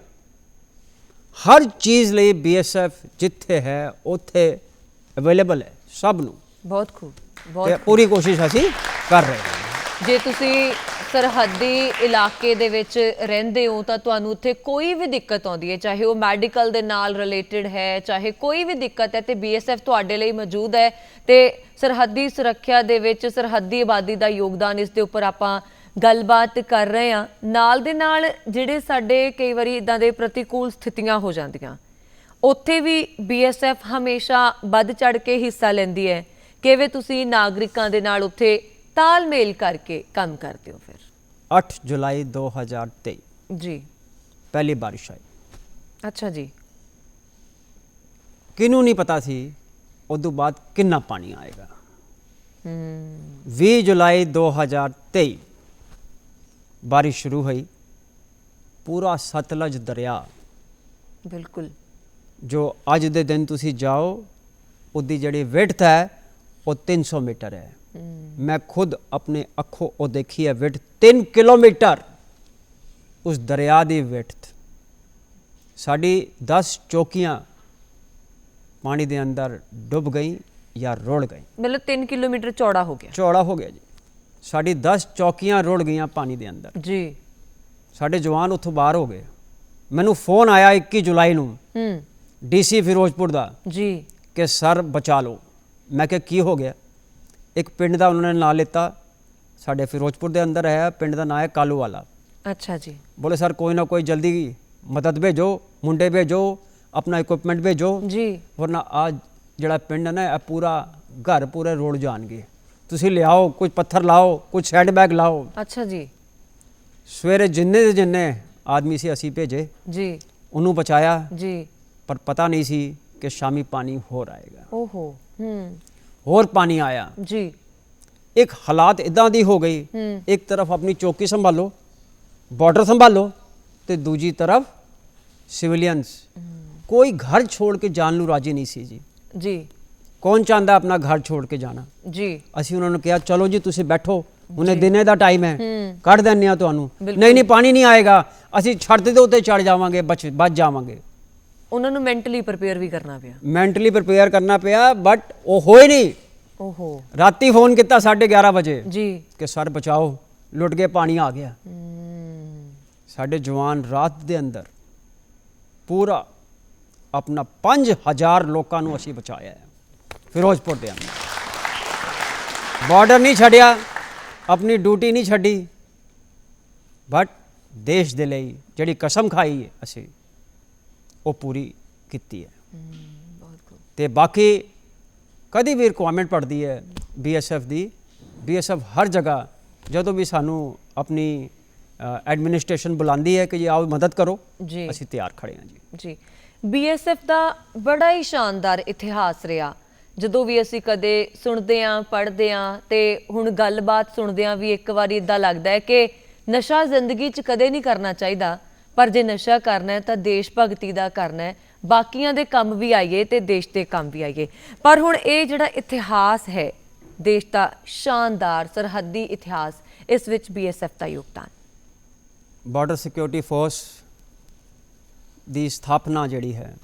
ਹਰ ਚੀਜ਼ ਲਈ ਬੀਐਸਐਫ ਜਿੱਥੇ ਹੈ ਉੱਥੇ ਅਵੇਲੇਬਲ ਹੈ ਸਭ ਨੂੰ। ਬਹੁਤ ਖੂਬ ਬਹੁਤ ਪੂਰੀ ਕੋਸ਼ਿਸ਼ ਅਸੀਂ ਕਰ ਰਹੇ ਹਾਂ। ਜੇ ਤੁਸੀਂ ਸਰਹੱਦੀ ਇਲਾਕੇ ਦੇ ਵਿੱਚ ਰਹਿੰਦੇ ਹੋ ਤਾਂ ਤੁਹਾਨੂੰ ਉੱਥੇ ਕੋਈ ਵੀ ਦਿੱਕਤ ਆਉਂਦੀ ਹੈ ਚਾਹੇ ਉਹ ਮੈਡੀਕਲ ਦੇ ਨਾਲ ਰਿਲੇਟਡ ਹੈ ਚਾਹੇ ਕੋਈ ਵੀ ਦਿੱਕਤ ਹੈ ਤੇ ਬੀਐਸਐਫ ਤੁਹਾਡੇ ਲਈ ਮੌਜੂਦ ਹੈ। ਤੇ ਸਰਹੱਦੀ ਸੁਰੱਖਿਆ ਦੇ ਵਿੱਚ ਸਰਹੱਦੀ ਆਬਾਦੀ ਦਾ ਯੋਗਦਾਨ ਇਸ ਦੇ ਉੱਪਰ ਆਪਾਂ ਗੱਲਬਾਤ ਕਰ ਰਹੇ ਹਾਂ। ਨਾਲ ਦੇ ਨਾਲ ਜਿਹੜੇ ਸਾਡੇ ਕਈ ਵਾਰੀ ਇਦਾਂ ਦੇ ਪ੍ਰਤੀਕੂਲ ਸਥਿਤੀਆਂ ਹੋ ਜਾਂਦੀਆਂ। ਉੱਥੇ ਵੀ ਬੀਐਸਐਫ ਹਮੇਸ਼ਾ ਵੱਧ ਚੜ ਕੇ ਹਿੱਸਾ ਲੈਂਦੀ ਹੈ। ਕਿਵੇਂ ਤੁਸੀਂ ਨਾਗਰਿਕਾਂ ਦੇ ਨਾਲ ਉੱਥੇ ਤਾਲਮੇਲ ਕਰਕੇ ਕੰਮ ਕਰਦੇ ਹੋ ਫਿਰ? 8 ਜੁਲਾਈ 2023 ਜੀ। ਪਹਿਲੀ ਬਾਰਿਸ਼ ਆਈ। ਅੱਛਾ ਜੀ। ਕਿਹਨੂੰ ਨਹੀਂ ਪਤਾ ਸੀ ਉਦੋਂ ਬਾਅਦ ਕਿੰਨਾ ਪਾਣੀ ਆਏਗਾ। ਹੂੰ। 20 ਜੁਲਾਈ 2023 ਬਾਰਿਸ਼ ਸ਼ੁਰੂ ਹੋਈ। ਪੂਰਾ ਸਤਲਜ ਦਰਿਆ। ਬਿਲਕੁਲ। ਜੋ ਅੱਜ ਦੇ ਦਿਨ ਤੁਸੀਂ ਜਾਓ ਉਹਦੀ ਜਿਹੜੀ ਵਿਡਥ ਹੈ ਉਹ 300 ਮੀਟਰ ਹੈ। ਮੈਂ ਖੁਦ ਆਪਣੇ ਅੱਖੋਂ ਉਹ ਦੇਖੀ ਹੈ ਵਿਡਥ 3 ਕਿਲੋਮੀਟਰ। ਉਸ ਦਰਿਆ ਦੀ ਵਿਡਥ ਸਾਡੀ 10 ਚੌਕੀਆਂ ਪਾਣੀ ਦੇ ਅੰਦਰ ਡੁੱਬ ਗਈ ਜਾਂ ਰੁੜ ਗਈ। ਮਤਲਬ 3 ਕਿਲੋਮੀਟਰ ਚੌੜਾ ਹੋ ਗਿਆ। ਚੌੜਾ ਹੋ ਗਿਆ ਜੀ। ਸਾਡੀ 10 ਚੌਕੀਆਂ ਰੁੜ ਗਈਆਂ ਪਾਣੀ ਦੇ ਅੰਦਰ। ਜੀ। ਸਾਡੇ ਜਵਾਨ ਉੱਥੋਂ ਬਾਹਰ ਹੋ ਗਏ। ਮੈਨੂੰ ਫੋਨ ਆਇਆ 21 ਜੁਲਾਈ ਨੂੰ। ਹੂੰ। ਡੀਸੀ ਫਿਰੋਜ਼ਪੁਰ ਦਾ ਜੀ। ਕਿ ਸਰ ਬਚਾ ਲਓ। ਮੈਂ ਕਿਹਾ ਕੀ ਹੋ ਗਿਆ? ਇੱਕ ਪਿੰਡ ਦਾ ਉਹਨਾਂ ਨੇ ਨਾਂ ਲਿੱਤਾ। ਸਾਡੇ ਫਿਰੋਜ਼ਪੁਰ ਦੇ ਅੰਦਰ ਹੈ ਪਿੰਡ ਦਾ ਨਾਂ ਹੈ ਕਾਲੂ ਵਾਲਾ ਅੱਛਾ ਜੀ। ਬੋਲੇ ਸਰ ਕੋਈ ਨਾ ਕੋਈ ਜਲਦੀ ਮਦਦ ਭੇਜੋ ਮੁੰਡੇ ਭੇਜੋ ਆਪਣਾ ਇਕਵਿਪਮੈਂਟ ਭੇਜੋ। ਜੀ। ਵਰਨਾ ਆ ਜਿਹੜਾ ਪਿੰਡ ਹੈ ਨਾ ਇਹ ਪੂਰਾ ਘਰ ਪੂਰੇ ਰੋੜ ਜਾਣਗੇ। ਤੁਸੀਂ ਲਿਆਓ ਕੁਝ ਪੱਥਰ ਲਾਓ ਕੁਝ ਸੈਂਡ ਬੈਗ ਲਾਓ। ਅੱਛਾ ਜੀ। ਸਵੇਰੇ ਜਿੰਨੇ ਦੇ ਜਿੰਨੇ ਆਦਮੀ ਸੀ ਅਸੀਂ ਭੇਜੇ ਜੀ। ਉਹਨੂੰ ਬਚਾਇਆ। ਜੀ। ਪਰ ਪਤਾ ਨਹੀਂ ਸੀ ਕਿ ਸ਼ਾਮੀ ਪਾਣੀ ਹੋਰ ਆਏਗਾ। ਓਹੋ ਹੂੰ। ਹੋਰ ਪਾਣੀ ਆਇਆ। ਜੀ। ਇੱਕ ਹਾਲਾਤ ਇਦਾਂ ਦੀ ਹੋ ਗਈ। ਇੱਕ ਤਰਫ ਆਪਣੀ ਚੌਕੀ ਸੰਭਾਲੋ ਬਾਰਡਰ ਸੰਭਾਲੋ ਤੇ ਦੂਜੀ ਤਰਫ ਸਿਵਿਲੀਅਨਸ ਕੋਈ ਘਰ ਛੋੜ ਕੇ ਜਾਣ ਨੂੰ ਰਾਜੀ ਨਹੀਂ ਸੀ ਜੀ। ਜੀ। ਕੌਣ ਚਾਹੁੰਦਾ ਆਪਣਾ ਘਰ ਛੋੜ ਕੇ ਜਾਣਾ? ਜੀ। ਅਸੀਂ ਉਹਨਾਂ ਨੂੰ ਕਿਹਾ ਚਲੋ ਜੀ ਤੁਸੀਂ ਬੈਠੋ। ਉਹਨੇ ਦਿਨੇ ਦਾ ਟਾਈਮ ਹੈ। ਕੱਢ ਦਿੰਦੇ ਆ ਤੁਹਾਨੂੰ। ਨਹੀਂ ਨਹੀਂ ਪਾਣੀ ਨਹੀਂ ਆਏਗਾ। ਅਸੀਂ ਛੱਤ ਦੇ ਉੱਤੇ ਚੜ ਜਾਵਾਂਗੇ ਬਚ ਬਚ ਜਾਵਾਂਗੇ। ਉਹਨਾਂ ਨੂੰ ਮੈਂਟਲੀ ਪ੍ਰਿਪੇਅਰ ਵੀ ਕਰਨਾ ਪਿਆ। ਮੈਂਟਲੀ ਪ੍ਰਿਪੇਅਰ ਕਰਨਾ ਪਿਆ ਬਟ ਉਹ ਹੋਏ ਨਹੀਂ। ਓਹੋ। ਰਾਤੀ ਫੋਨ ਕੀਤਾ 11:30 ਵਜੇ ਜੀ। ਕਿ ਸਰ ਬਚਾਓ। ਲੁੱਟ ਕੇ ਪਾਣੀ ਆ ਗਿਆ। ਸਾਡੇ ਜਵਾਨ ਰਾਤ ਦੇ ਅੰਦਰ ਪੂਰਾ ਆਪਣਾ 5000 ਲੋਕਾਂ ਨੂੰ ਅਸੀਂ ਬਚਾਇਆ ਹੈ। ਫਿਰੋਜ਼ਪੁਰ ਦੇ ਅੰਦਰ। ਬਾਰਡਰ ਨਹੀਂ ਛੱਡਿਆ ਆਪਣੀ ਡਿਊਟੀ ਨਹੀਂ ਛੱਡੀ। ਬਟ ਦੇਸ਼ ਦੇ ਲਈ ਜਿਹੜੀ ਕਸਮ ਖਾਈ ਹੈ ਅਸੀਂ ਉਹ ਪੂਰੀ ਕੀਤੀ ਹੈ। ਤੇ ਬਾਕੀ ਕਦੀ ਵੀ ਰਿਕੁਆਇਰਮੈਂਟ ਪੜਦੀ ਹੈ ਬੀਐਸਐਫ ਦੀ ਬੀਐਸਐਫ ਹਰ ਜਗ੍ਹਾ ਜਦੋਂ ਵੀ ਸਾਨੂੰ ਆਪਣੀ ਐਡਮਿਨਿਸਟ੍ਰੇਸ਼ਨ ਬੁਲਾਉਂਦੀ ਹੈ ਕਿ ਜੀ ਆਓ ਮਦਦ ਕਰੋ ਜੀ। ਅਸੀਂ ਤਿਆਰ ਖੜੇ ਹਾਂ ਜੀ। ਜੀ। ਬੀਐਸਐਫ ਦਾ ਬੜਾ ਹੀ ਸ਼ਾਨਦਾਰ ਇਤਿਹਾਸ ਰਿਹਾ। ਜਦੋਂ ਵੀ ਅਸੀਂ ਕਦੇ ਸੁਣਦੇ ਆਂ ਪੜ੍ਹਦੇ ਆਂ ਤੇ ਹੁਣ ਗੱਲਬਾਤ ਸੁਣਦੇ ਆਂ ਵੀ ਇੱਕ ਵਾਰੀ ਇਦਾਂ ਲੱਗਦਾ ਹੈ ਕਿ ਨਸ਼ਾ ਜ਼ਿੰਦਗੀ 'ਚ ਕਦੇ ਨਹੀਂ ਕਰਨਾ ਚਾਹੀਦਾ। ਪਰ ਜੇ ਨਸ਼ਾ ਕਰਨਾ ਹੈ ਤਾਂ ਦੇਸ਼ ਭਗਤੀ ਦਾ ਕਰਨਾ ਹੈ। ਬਾਕੀਆਂ ਦੇ ਕੰਮ ਵੀ ਆਈਏ ਤੇ ਦੇਸ਼ ਦੇ ਕੰਮ ਵੀ ਆਈਏ। ਪਰ ਹੁਣ ਇਹ ਜਿਹੜਾ ਇਤਿਹਾਸ ਹੈ ਦੇਸ਼ ਦਾ ਸ਼ਾਨਦਾਰ ਸਰਹੱਦੀ ਇਤਿਹਾਸ ਇਸ ਵਿੱਚ ਬੀਐਸਐਫ ਦਾ ਯੋਗਦਾਨ। ਬਾਰਡਰ ਸਿਕਿਉਰਿਟੀ ਫੋਰਸ ਦੀ ਸਥਾਪਨਾ ਜਿਹੜੀ ਹੈ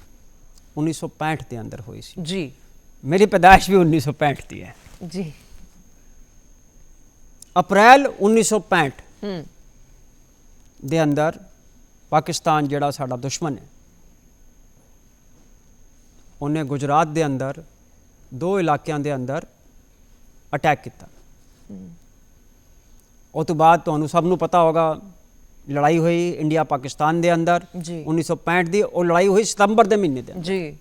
1965 ਦੇ ਅੰਦਰ ਹੋਈ ਸੀ। ਜੀ। ਮੇਰੀ ਪੈਦਾਇਸ਼ ਵੀ 1965 ਦੀ ਹੈ। ਜੀ। ਅਪ੍ਰੈਲ 1965 ਹੂੰ। ਦੇ ਅੰਦਰ ਪਾਕਿਸਤਾਨ ਜਿਹੜਾ ਸਾਡਾ ਦੁਸ਼ਮਣ ਹੈ ਉਹਨੇ ਗੁਜਰਾਤ ਦੇ ਅੰਦਰ ਦੋ ਇਲਾਕਿਆਂ ਦੇ ਅੰਦਰ ਅਟੈਕ ਕੀਤਾ। ਉਹ ਤੋਂ ਬਾਅਦ ਤੁਹਾਨੂੰ ਸਭ ਨੂੰ ਪਤਾ ਹੋਗਾ ਲੜਾਈ ਹੋਈ ਇੰਡੀਆ ਪਾਕਿਸਤਾਨ ਦੇ ਅੰਦਰ ਜੀ। 1965 ਦੀ ਉਹ ਲੜਾਈ ਹੋਈ ਸਤੰਬਰ ਦੇ ਮਹੀਨੇ ਦੇ। ਜੀ।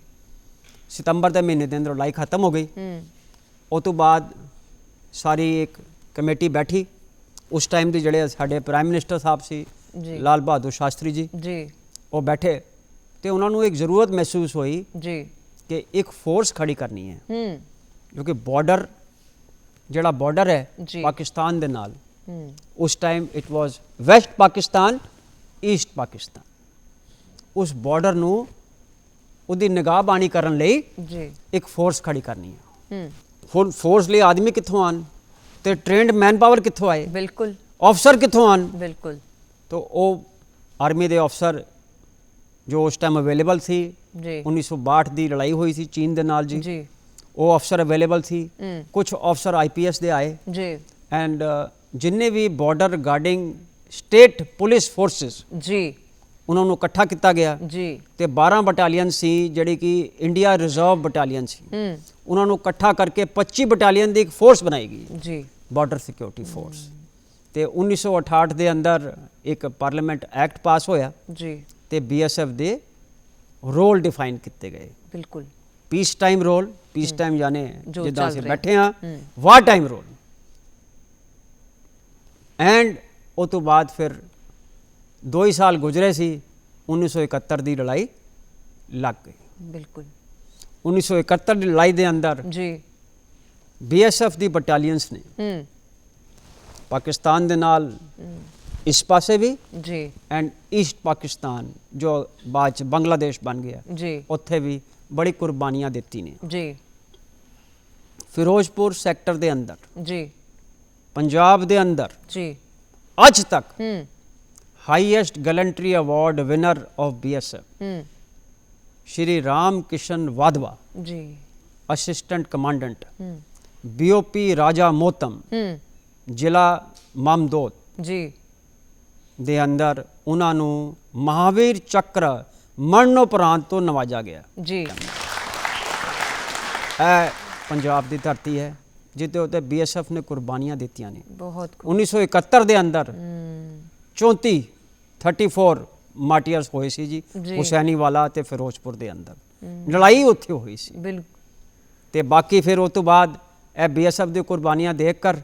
ਸਤੰਬਰ ਦੇ ਮਹੀਨੇ ਦੇ ਅੰਦਰ ਲੜਾਈ ਖਤਮ ਹੋ ਗਈ। ਹੂੰ। ਉਹ ਤੋਂ ਬਾਅਦ ਸਾਰੀ ਇੱਕ ਕਮੇਟੀ ਬੈਠੀ। ਉਸ ਟਾਈਮ ਦੇ ਜਿਹੜੇ ਸਾਡੇ ਪ੍ਰਾਈਮ ਮਿਨਿਸਟਰ ਸਾਹਿਬ ਸੀ ਜੀ। ਲਾਲ ਬਹਾਦਰ ਸ਼ਾਸਤਰੀ ਜੀ ਜੀ। ਉਹ ਬੈਠੇ ਤੇ ਉਹਨਾਂ ਨੂੰ ਇੱਕ ਜ਼ਰੂਰਤ ਮਹਿਸੂਸ ਹੋਈ ਜੀ। ਕਿ ਇੱਕ ਫੋਰਸ ਖੜੀ ਕਰਨੀ ਹੈ। ਹੂੰ। ਕਿਉਂਕਿ ਬਾਰਡਰ ਜਿਹੜਾ ਬਾਰਡਰ ਹੈ। ਪਾਕਿਸਤਾਨ ਦੇ ਨਾਲ ਹੂੰ। ਉਸ time it was West Pakistan East Pakistan ਉਸ ਬਾਰਡਰ ਨੂੰ ਉਹਦੀ ਨਿਗਾਹਬਾਨੀ ਕਰਨ ਲਈ ਜੀ। ਇੱਕ ਫੋਰਸ ਖੜੀ ਕਰਨੀ ਹੈ। ਹੂੰ। ਫੋਰ ਫੋਰਸ ਲਈ ਆਦਮੀ ਕਿੱਥੋਂ ਆਣ ਤੇ ਟ੍ਰੇਨਡ ਮੈਨ ਪਾਵਰ ਕਿੱਥੋਂ ਆਏ? ਬਿਲਕੁਲ। ਅਫਸਰ ਕਿੱਥੋਂ ਆਣ ਬਿਲਕੁਲ। ਤੋ ਉਹ ਆਰਮੀ ਦੇ ਅਫਸਰ ਜੋ ਉਸ ਟਾਈਮ ਅਵੇਲੇਬਲ ਸੀ ਜੀ। 1962 ਦੀ ਲੜਾਈ ਹੋਈ ਸੀ ਚੀਨ ਦੇ ਨਾਲ ਜੀ। ਜੀ। ਉਹ ਅਫਸਰ ਅਵੇਲੇਬਲ ਸੀ। ਕੁਝ ਅਫਸਰ ਆਈਪੀਐਸ ਦੇ ਆਏ। ਜੀ। ਐਂਡ ਜਿੰਨੇ ਵੀ border guarding state police forces ਜੀ। ਉਹਨਾਂ ਨੂੰ ਇਕੱਠਾ ਕੀਤਾ ਗਿਆ। ਜੀ। ਤੇ 12 ਬਟਾਲੀਅਨ ਸੀ ਜਿਹੜੀ ਕਿ ਇੰਡੀਆ ਰਿਜ਼ਰਵ ਬਟਾਲੀਅਨ ਸੀ। ਹੂੰ। ਉਹਨਾਂ ਨੂੰ ਇਕੱਠਾ ਕਰਕੇ 25 ਬਟਾਲੀਅਨ ਦੀ ਇੱਕ ਫੋਰਸ ਬਣਾਈ ਗਈ। ਜੀ। ਬਾਰਡਰ ਸਿਕਿਉਰਿਟੀ ਫੋਰਸ ਤੇ 1968 ਦੇ ਅੰਦਰ ਇੱਕ ਪਾਰਲੀਮੈਂਟ ਐਕਟ ਪਾਸ ਹੋਇਆ। ਜੀ। ਤੇ ਬੀਐਸਐਫ ਦੇ ਰੋਲ ਡਿਫਾਈਨ ਕੀਤੇ ਗਏ। ਬਿਲਕੁਲ। Peace time role peace time ਯਾਨੀ ਜੋ ਜਿੱਦਾਂ ਅਸੀਂ। ਬੈਠੇ ਹੂੰ। ਵਾਰ ਟਾਈਮ ਰੋਲ ਐਂਡ ਉਹ ਤੋਂ ਬਾਅਦ ਫਿਰ ਦੋ ਹੀ ਸਾਲ ਗੁਜ਼ਰੇ ਸੀ 1971 ਦੀ ਲੜਾਈ ਲੱਗ ਗਈ। ਬਿਲਕੁਲ। 1971 ਦੀ ਲੜਾਈ ਦੇ ਅੰਦਰ ਜੀ। ਬੀਐਸਐਫ ਦੀ ਬਟਾਲੀਅਨਸ ਨੇ ਹੂੰ। ਪਾਕਿਸਤਾਨ ਦੇ ਨਾਲ ਇਸ ਪਾਸੇ ਵੀ ਜੀ। ਐਂਡ ਈਸਟ ਪਾਕਿਸਤਾਨ ਜੋ ਬਾਅਦ ਚ ਬੰਗਲਾਦੇਸ਼ ਬਣ ਗਿਆ ਜੀ। ਉੱਥੇ ਵੀ ਬੜੀ ਕੁਰਬਾਨੀਆਂ ਦਿੱਤੀ ਨੇ। ਜੀ। ਫਿਰੋਜ਼ਪੁਰ ਸੈਕਟਰ ਦੇ ਅੰਦਰ ਜੀ। ਪੰਜਾਬ ਦੇ ਅੰਦਰ ਜੀ। ਅੱਜ ਤੱਕ ਹੂੰ। Highest gallantry award winner of BSF ਹੂੰ ਸ਼੍ਰੀ ਰਾਮ ਕਿਸ਼ਨ ਵਾਧਵਾ ਜੀ ਅਸਿਸਟੈਂਟ ਕਮਾਂਡੈਂਟ ਹੂੰ ਬੀਓਪੀ ਰਾਜਾ ਮੋਤਮ ਹੂੰ ਜ਼ਿਲ੍ਹਾ ਮਮਦੋਦ ਜੀ ਦੇ ਅੰਦਰ ਉਹਨਾਂ ਨੂੰ ਮਹਾਵੀਰ ਚੱਕਰ ਮਰਨੋਪਰਾਂਤ ਤੋਂ ਨਵਾਜਾ ਗਿਆ। ਜੀ। ਇਹ ਪੰਜਾਬ ਦੀ ਧਰਤੀ ਹੈ ਜਿੱਤੇ ਉੱਤੇ ਬੀਐਸਐਫ ਨੇ ਕੁਰਬਾਨੀਆਂ ਦਿੱਤੀਆਂ ਨੇ। ਬਹੁਤ 1971 ਦੇ ਅੰਦਰ 34 34 ਮਾਰਟੀਅਰਸ ਹੋਏ ਸੀ ਜੀ। ਹੁਸੈਨੀ ਵਾਲਾ ਤੇ ਫਿਰੋਜ਼ਪੁਰ ਦੇ ਅੰਦਰ। ਲੜਾਈ ਉੱਥੇ ਹੋਈ ਸੀ। ਬਿਲਕੁਲ। ਤੇ ਬਾਕੀ ਫਿਰ ਉਸ ਤੋਂ ਬਾਅਦ ਇਹ ਬੀਐਸਐਫ ਦੀ ਕੁਰਬਾਨੀਆਂ ਦੇਖ ਕਰ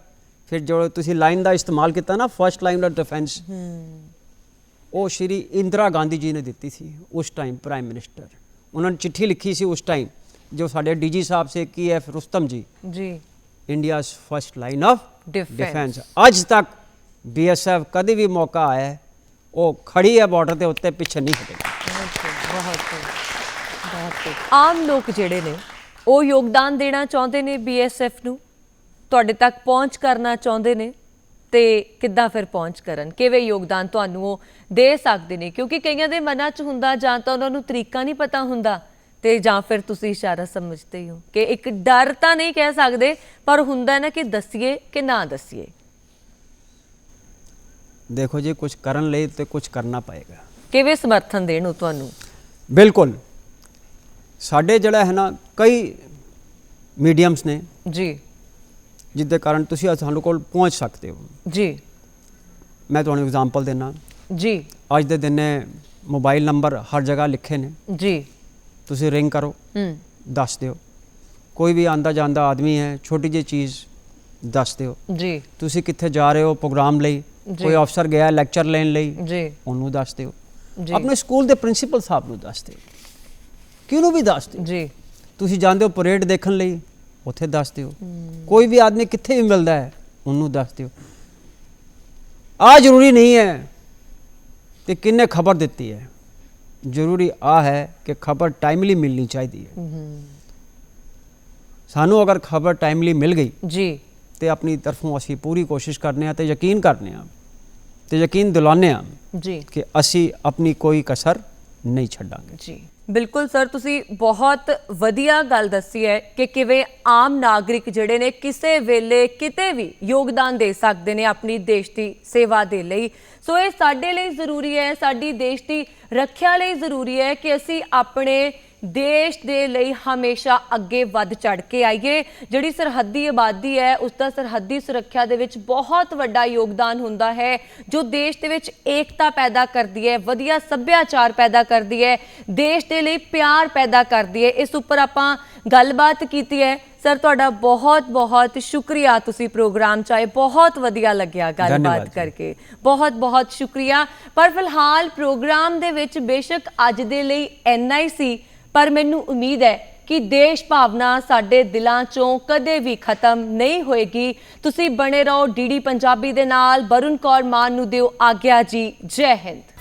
ਫਿਰ ਜੋ ਤੁਸੀਂ ਲਾਈਨ ਦਾ ਇਸਤੇਮਾਲ ਕੀਤਾ ਨਾ ਫਰਸਟ ਲਾਈਨ ਆਫ ਡਿਫੈਂਸ ਉਹ ਸ਼੍ਰੀ ਇੰਦਰਾ ਗਾਂਧੀ ਜੀ ਨੇ ਦਿੱਤੀ ਸੀ ਉਸ ਟਾਈਮ ਪ੍ਰਾਈਮ ਮਿਨਿਸਟਰ ਉਹਨਾਂ ਨੇ ਚਿੱਠੀ ਲਿਖੀ ਸੀ ਉਸ ਟਾਈਮ ਜੋ ਸਾਡੇ ਡੀਜੀ ਸਾਹਿਬ ਸੇ ਕੀ ਐਫ ਰੁਸਤਮ ਜੀ। ਜੀ। India's first line of. Defence ਅੱਜ ਤੱਕ ਬੀਐਸਐਫ ਕਦੇ ਵੀ ਮੌਕਾ ਆਇਆ ਉਹ ਖੜੀ ਹੈ ਬਾਰਡਰ ਦੇ ਉੱਤੇ, ਪਿੱਛੇ ਨਹੀਂ ਹਟੇਗੀ। ਆਮ ਲੋਕ ਜਿਹੜੇ ਨੇ, ਉਹ ਯੋਗਦਾਨ ਦੇਣਾ ਚਾਹੁੰਦੇ ਨੇ ਬੀਐਸਐਫ ਨੂੰ? ਤੁਹਾਡੇ ਤੱਕ ਪਹੁੰਚ ਕਰਨਾ ਚਾਹੁੰਦੇ ਨੇ? ਤੇ ਕਿੱਦਾਂ ਫਿਰ ਪਹੁੰਚ ਕਰਨ? ਕਿਵੇਂ ਯੋਗਦਾਨ ਤੁਹਾਨੂੰ ਉਹ ਦੇ ਸਕਦੇ ਨੇ? ਕਿਉਂਕਿ ਕਈਆਂ ਦੇ ਮਨਾਂ 'ਚ ਹੁੰਦਾ, ਜਾਂ ਤਾਂ ਉਹਨਾਂ ਨੂੰ ਤਰੀਕਾ ਨਹੀਂ ਪਤਾ ਹੁੰਦਾ, ਤੇ ਜਾਂ ਫਿਰ ਤੁਸੀਂ ਇਸ਼ਾਰਾ ਸਮਝਦੇ ਹੋ ਕਿ ਇੱਕ ਡਰ ਤਾਂ ਨਹੀਂ ਕਹਿ ਸਕਦੇ, ਪਰ ਹੁੰਦਾ ਨਾ ਕਿ ਦਸੀਏ ਕਿ ਨਾ ਦਸੀਏ। ਦੇਖੋ ਜੀ ਕੁਝ ਕਰਨ ਲਈ ਤੇ ਕੁਝ ਕਰਨਾ ਪਏਗਾ। ਕਿਵੇਂ ਸਮਰਥਨ ਦੇਣ ਉਹ ਤੁਹਾਨੂੰ? ਬਿਲਕੁਲ। ਸਾਡੇ ਜਿਹੜਾ ਹੈ ਨਾ ਕਈ ਮੀਡੀਅਮਸ ਨੇ ਜੀ। ਜਿੱਦੇ ਕਾਰਨ ਤੁਸੀਂ ਸਾਨੂੰ ਕੋਲ ਪਹੁੰਚ ਸਕਦੇ ਹੋ। ਜੀ। ਮੈਂ ਤੁਹਾਨੂੰ ਐਗਜ਼ਾਮਪਲ ਦੇਣਾ ਜੀ। ਅੱਜ ਦੇ ਦਿਨ ਮੋਬਾਈਲ ਨੰਬਰ ਹਰ ਜਗ੍ਹਾ ਲਿਖੇ ਨੇ। ਜੀ। ਤੁਸੀਂ ਰਿੰਗ ਕਰੋ। ਹੂੰ। ਦੱਸ ਦਿਓ। ਕੋਈ ਵੀ ਆਂਦਾ ਜਾਂਦਾ ਆਦਮੀ ਹੈ ਛੋਟੀ ਜਿਹੀ ਚੀਜ਼ ਦੱਸ ਦਿਓ। ਜੀ। ਤੁਸੀਂ ਕਿੱਥੇ ਜਾ ਰਹੇ ਹੋ ਪ੍ਰੋਗਰਾਮ ਲਈ। ਕੋਈ ਅਫਸਰ ਗਿਆ ਲੈਕਚਰ ਲੈਣ ਲਈ ਜੀ। ਉਹਨੂੰ ਦੱਸ ਦਿਓ। ਜੀ। ਆਪਣੇ ਸਕੂਲ ਦੇ ਪ੍ਰਿੰਸੀਪਲ ਸਾਹਿਬ ਨੂੰ ਦੱਸ ਦਿਓ। ਕਿਹਨੂੰ ਵੀ ਦੱਸ ਦਿਓ। ਜੀ। ਤੁਸੀਂ ਜਾਂਦੇ ਹੋ ਪਰੇਡ ਦੇਖਣ ਲਈ ਉੱਥੇ ਦੱਸ ਦਿਓ। ਕੋਈ ਵੀ ਆਦਮੀ ਕਿੱਥੇ ਵੀ ਮਿਲਦਾ ਹੈ ਉਹਨੂੰ ਦੱਸ ਦਿਓ। ਆ ਜ਼ਰੂਰੀ ਨਹੀਂ ਹੈ ਕਿ ਕਿੰਨੇ ਖਬਰ ਦਿੱਤੀ ਹੈ। ਜ਼ਰੂਰੀ ਆ ਹੈ ਕਿ ਖਬਰ ਟਾਈਮਲੀ ਮਿਲਣੀ ਚਾਹੀਦੀ ਹੈ। ਸਾਨੂੰ ਅਗਰ ਖਬਰ ਟਾਈਮਲੀ ਮਿਲ ਗਈ ਜੀ। ਤੇ ਆਪਣੀ ਤਰਫੋਂ ਅਸੀਂ ਪੂਰੀ ਕੋਸ਼ਿਸ਼ ਕਰਨੇ ਆ ਤੇ ਯਕੀਨ ਕਰਨੇ ਆ ਤੇ ਯਕੀਨ ਦਿਲਾਉਂਦੇ ਆ ਜੀ। ਕਿ ਅਸੀਂ ਆਪਣੀ ਕੋਈ ਕਸਰ ਨਹੀਂ ਛੱਡਾਂਗੇ। ਜੀ। ਬਿਲਕੁਲ ਸਰ ਤੁਸੀਂ ਬਹੁਤ ਵਧੀਆ ਗੱਲ ਦੱਸੀ ਹੈ ਕਿ ਕਿਵੇਂ ਆਮ ਨਾਗਰਿਕ ਜਿਹੜੇ ਨੇ ਕਿਸੇ ਵੇਲੇ ਕਿਤੇ ਵੀ ਯੋਗਦਾਨ ਦੇ ਸਕਦੇ ਨੇ ਆਪਣੀ ਦੇਸ਼ ਦੀ ਸੇਵਾ ਦੇ ਲਈ। ਸੋ ਇਹ ਸਾਡੇ ਲਈ ਜ਼ਰੂਰੀ ਹੈ ਸਾਡੀ ਦੇਸ਼ ਦੀ ਰੱਖਿਆ ਲਈ ਜ਼ਰੂਰੀ ਹੈ ਕਿ ਅਸੀਂ ਆਪਣੇ ਦੇਸ਼ ਦੇ ਲਈ ਹਮੇਸ਼ਾ ਅੱਗੇ ਵੱਧ ਚੜ ਕੇ ਆਈਏ। ਜਿਹੜੀ ਸਰਹੱਦੀ ਆਬਾਦੀ ਹੈ ਉਸ ਦਾ ਸਰਹੱਦੀ ਸੁਰੱਖਿਆ ਦੇ ਵਿੱਚ ਬਹੁਤ ਵੱਡਾ ਯੋਗਦਾਨ ਹੁੰਦਾ ਹੈ। ਜੋ ਦੇਸ਼ ਦੇ ਵਿੱਚ ਏਕਤਾ ਪੈਦਾ ਕਰਦੀ ਹੈ ਵਧੀਆ ਸੱਭਿਆਚਾਰ ਪੈਦਾ ਕਰਦੀ ਹੈ ਦੇਸ਼ ਦੇ ਲਈ ਪਿਆਰ ਪੈਦਾ ਕਰਦੀ ਹੈ ਇਸ ਉੱਪਰ ਆਪਾਂ ਗੱਲਬਾਤ ਕੀਤੀ ਹੈ। ਸਰ ਤੁਹਾਡਾ ਬਹੁਤ ਬਹੁਤ ਸ਼ੁਕਰੀਆ ਤੁਸੀਂ ਪ੍ਰੋਗਰਾਮ ਚ ਆਏ। ਬਹੁਤ ਵਧੀਆ ਲੱਗਿਆ ਗੱਲਬਾਤ। ਕਰਕੇ। ਬਹੁਤ ਬਹੁਤ ਸ਼ੁਕਰੀਆ। ਪਰ ਫਿਲਹਾਲ ਪ੍ਰੋਗਰਾਮ ਦੇ ਵਿੱਚ ਬੇਸ਼ੱਕ ਅੱਜ ਦੇ ਲਈ ਇੰਨਾ ਹੀ ਸੀ। ਪਰ ਮੈਨੂੰ ਉਮੀਦ ਹੈ ਕਿ ਦੇਸ਼ ਭਾਵਨਾ ਸਾਡੇ ਦਿਲਾਂ ਚੋਂ ਕਦੇ ਵੀ ਖਤਮ ਨਹੀਂ ਹੋਏਗੀ। ਤੁਸੀਂ ਬਣੇ ਰਹੋ ਡੀਡੀ ਪੰਜਾਬੀ ਦੇ ਨਾਲ। ਬਰੁਣ ਕੌਰ ਮਾਨ ਨੂੰ ਦਿਓ ਆਗਿਆ ਜੀ। ਜੈ ਹਿੰਦ।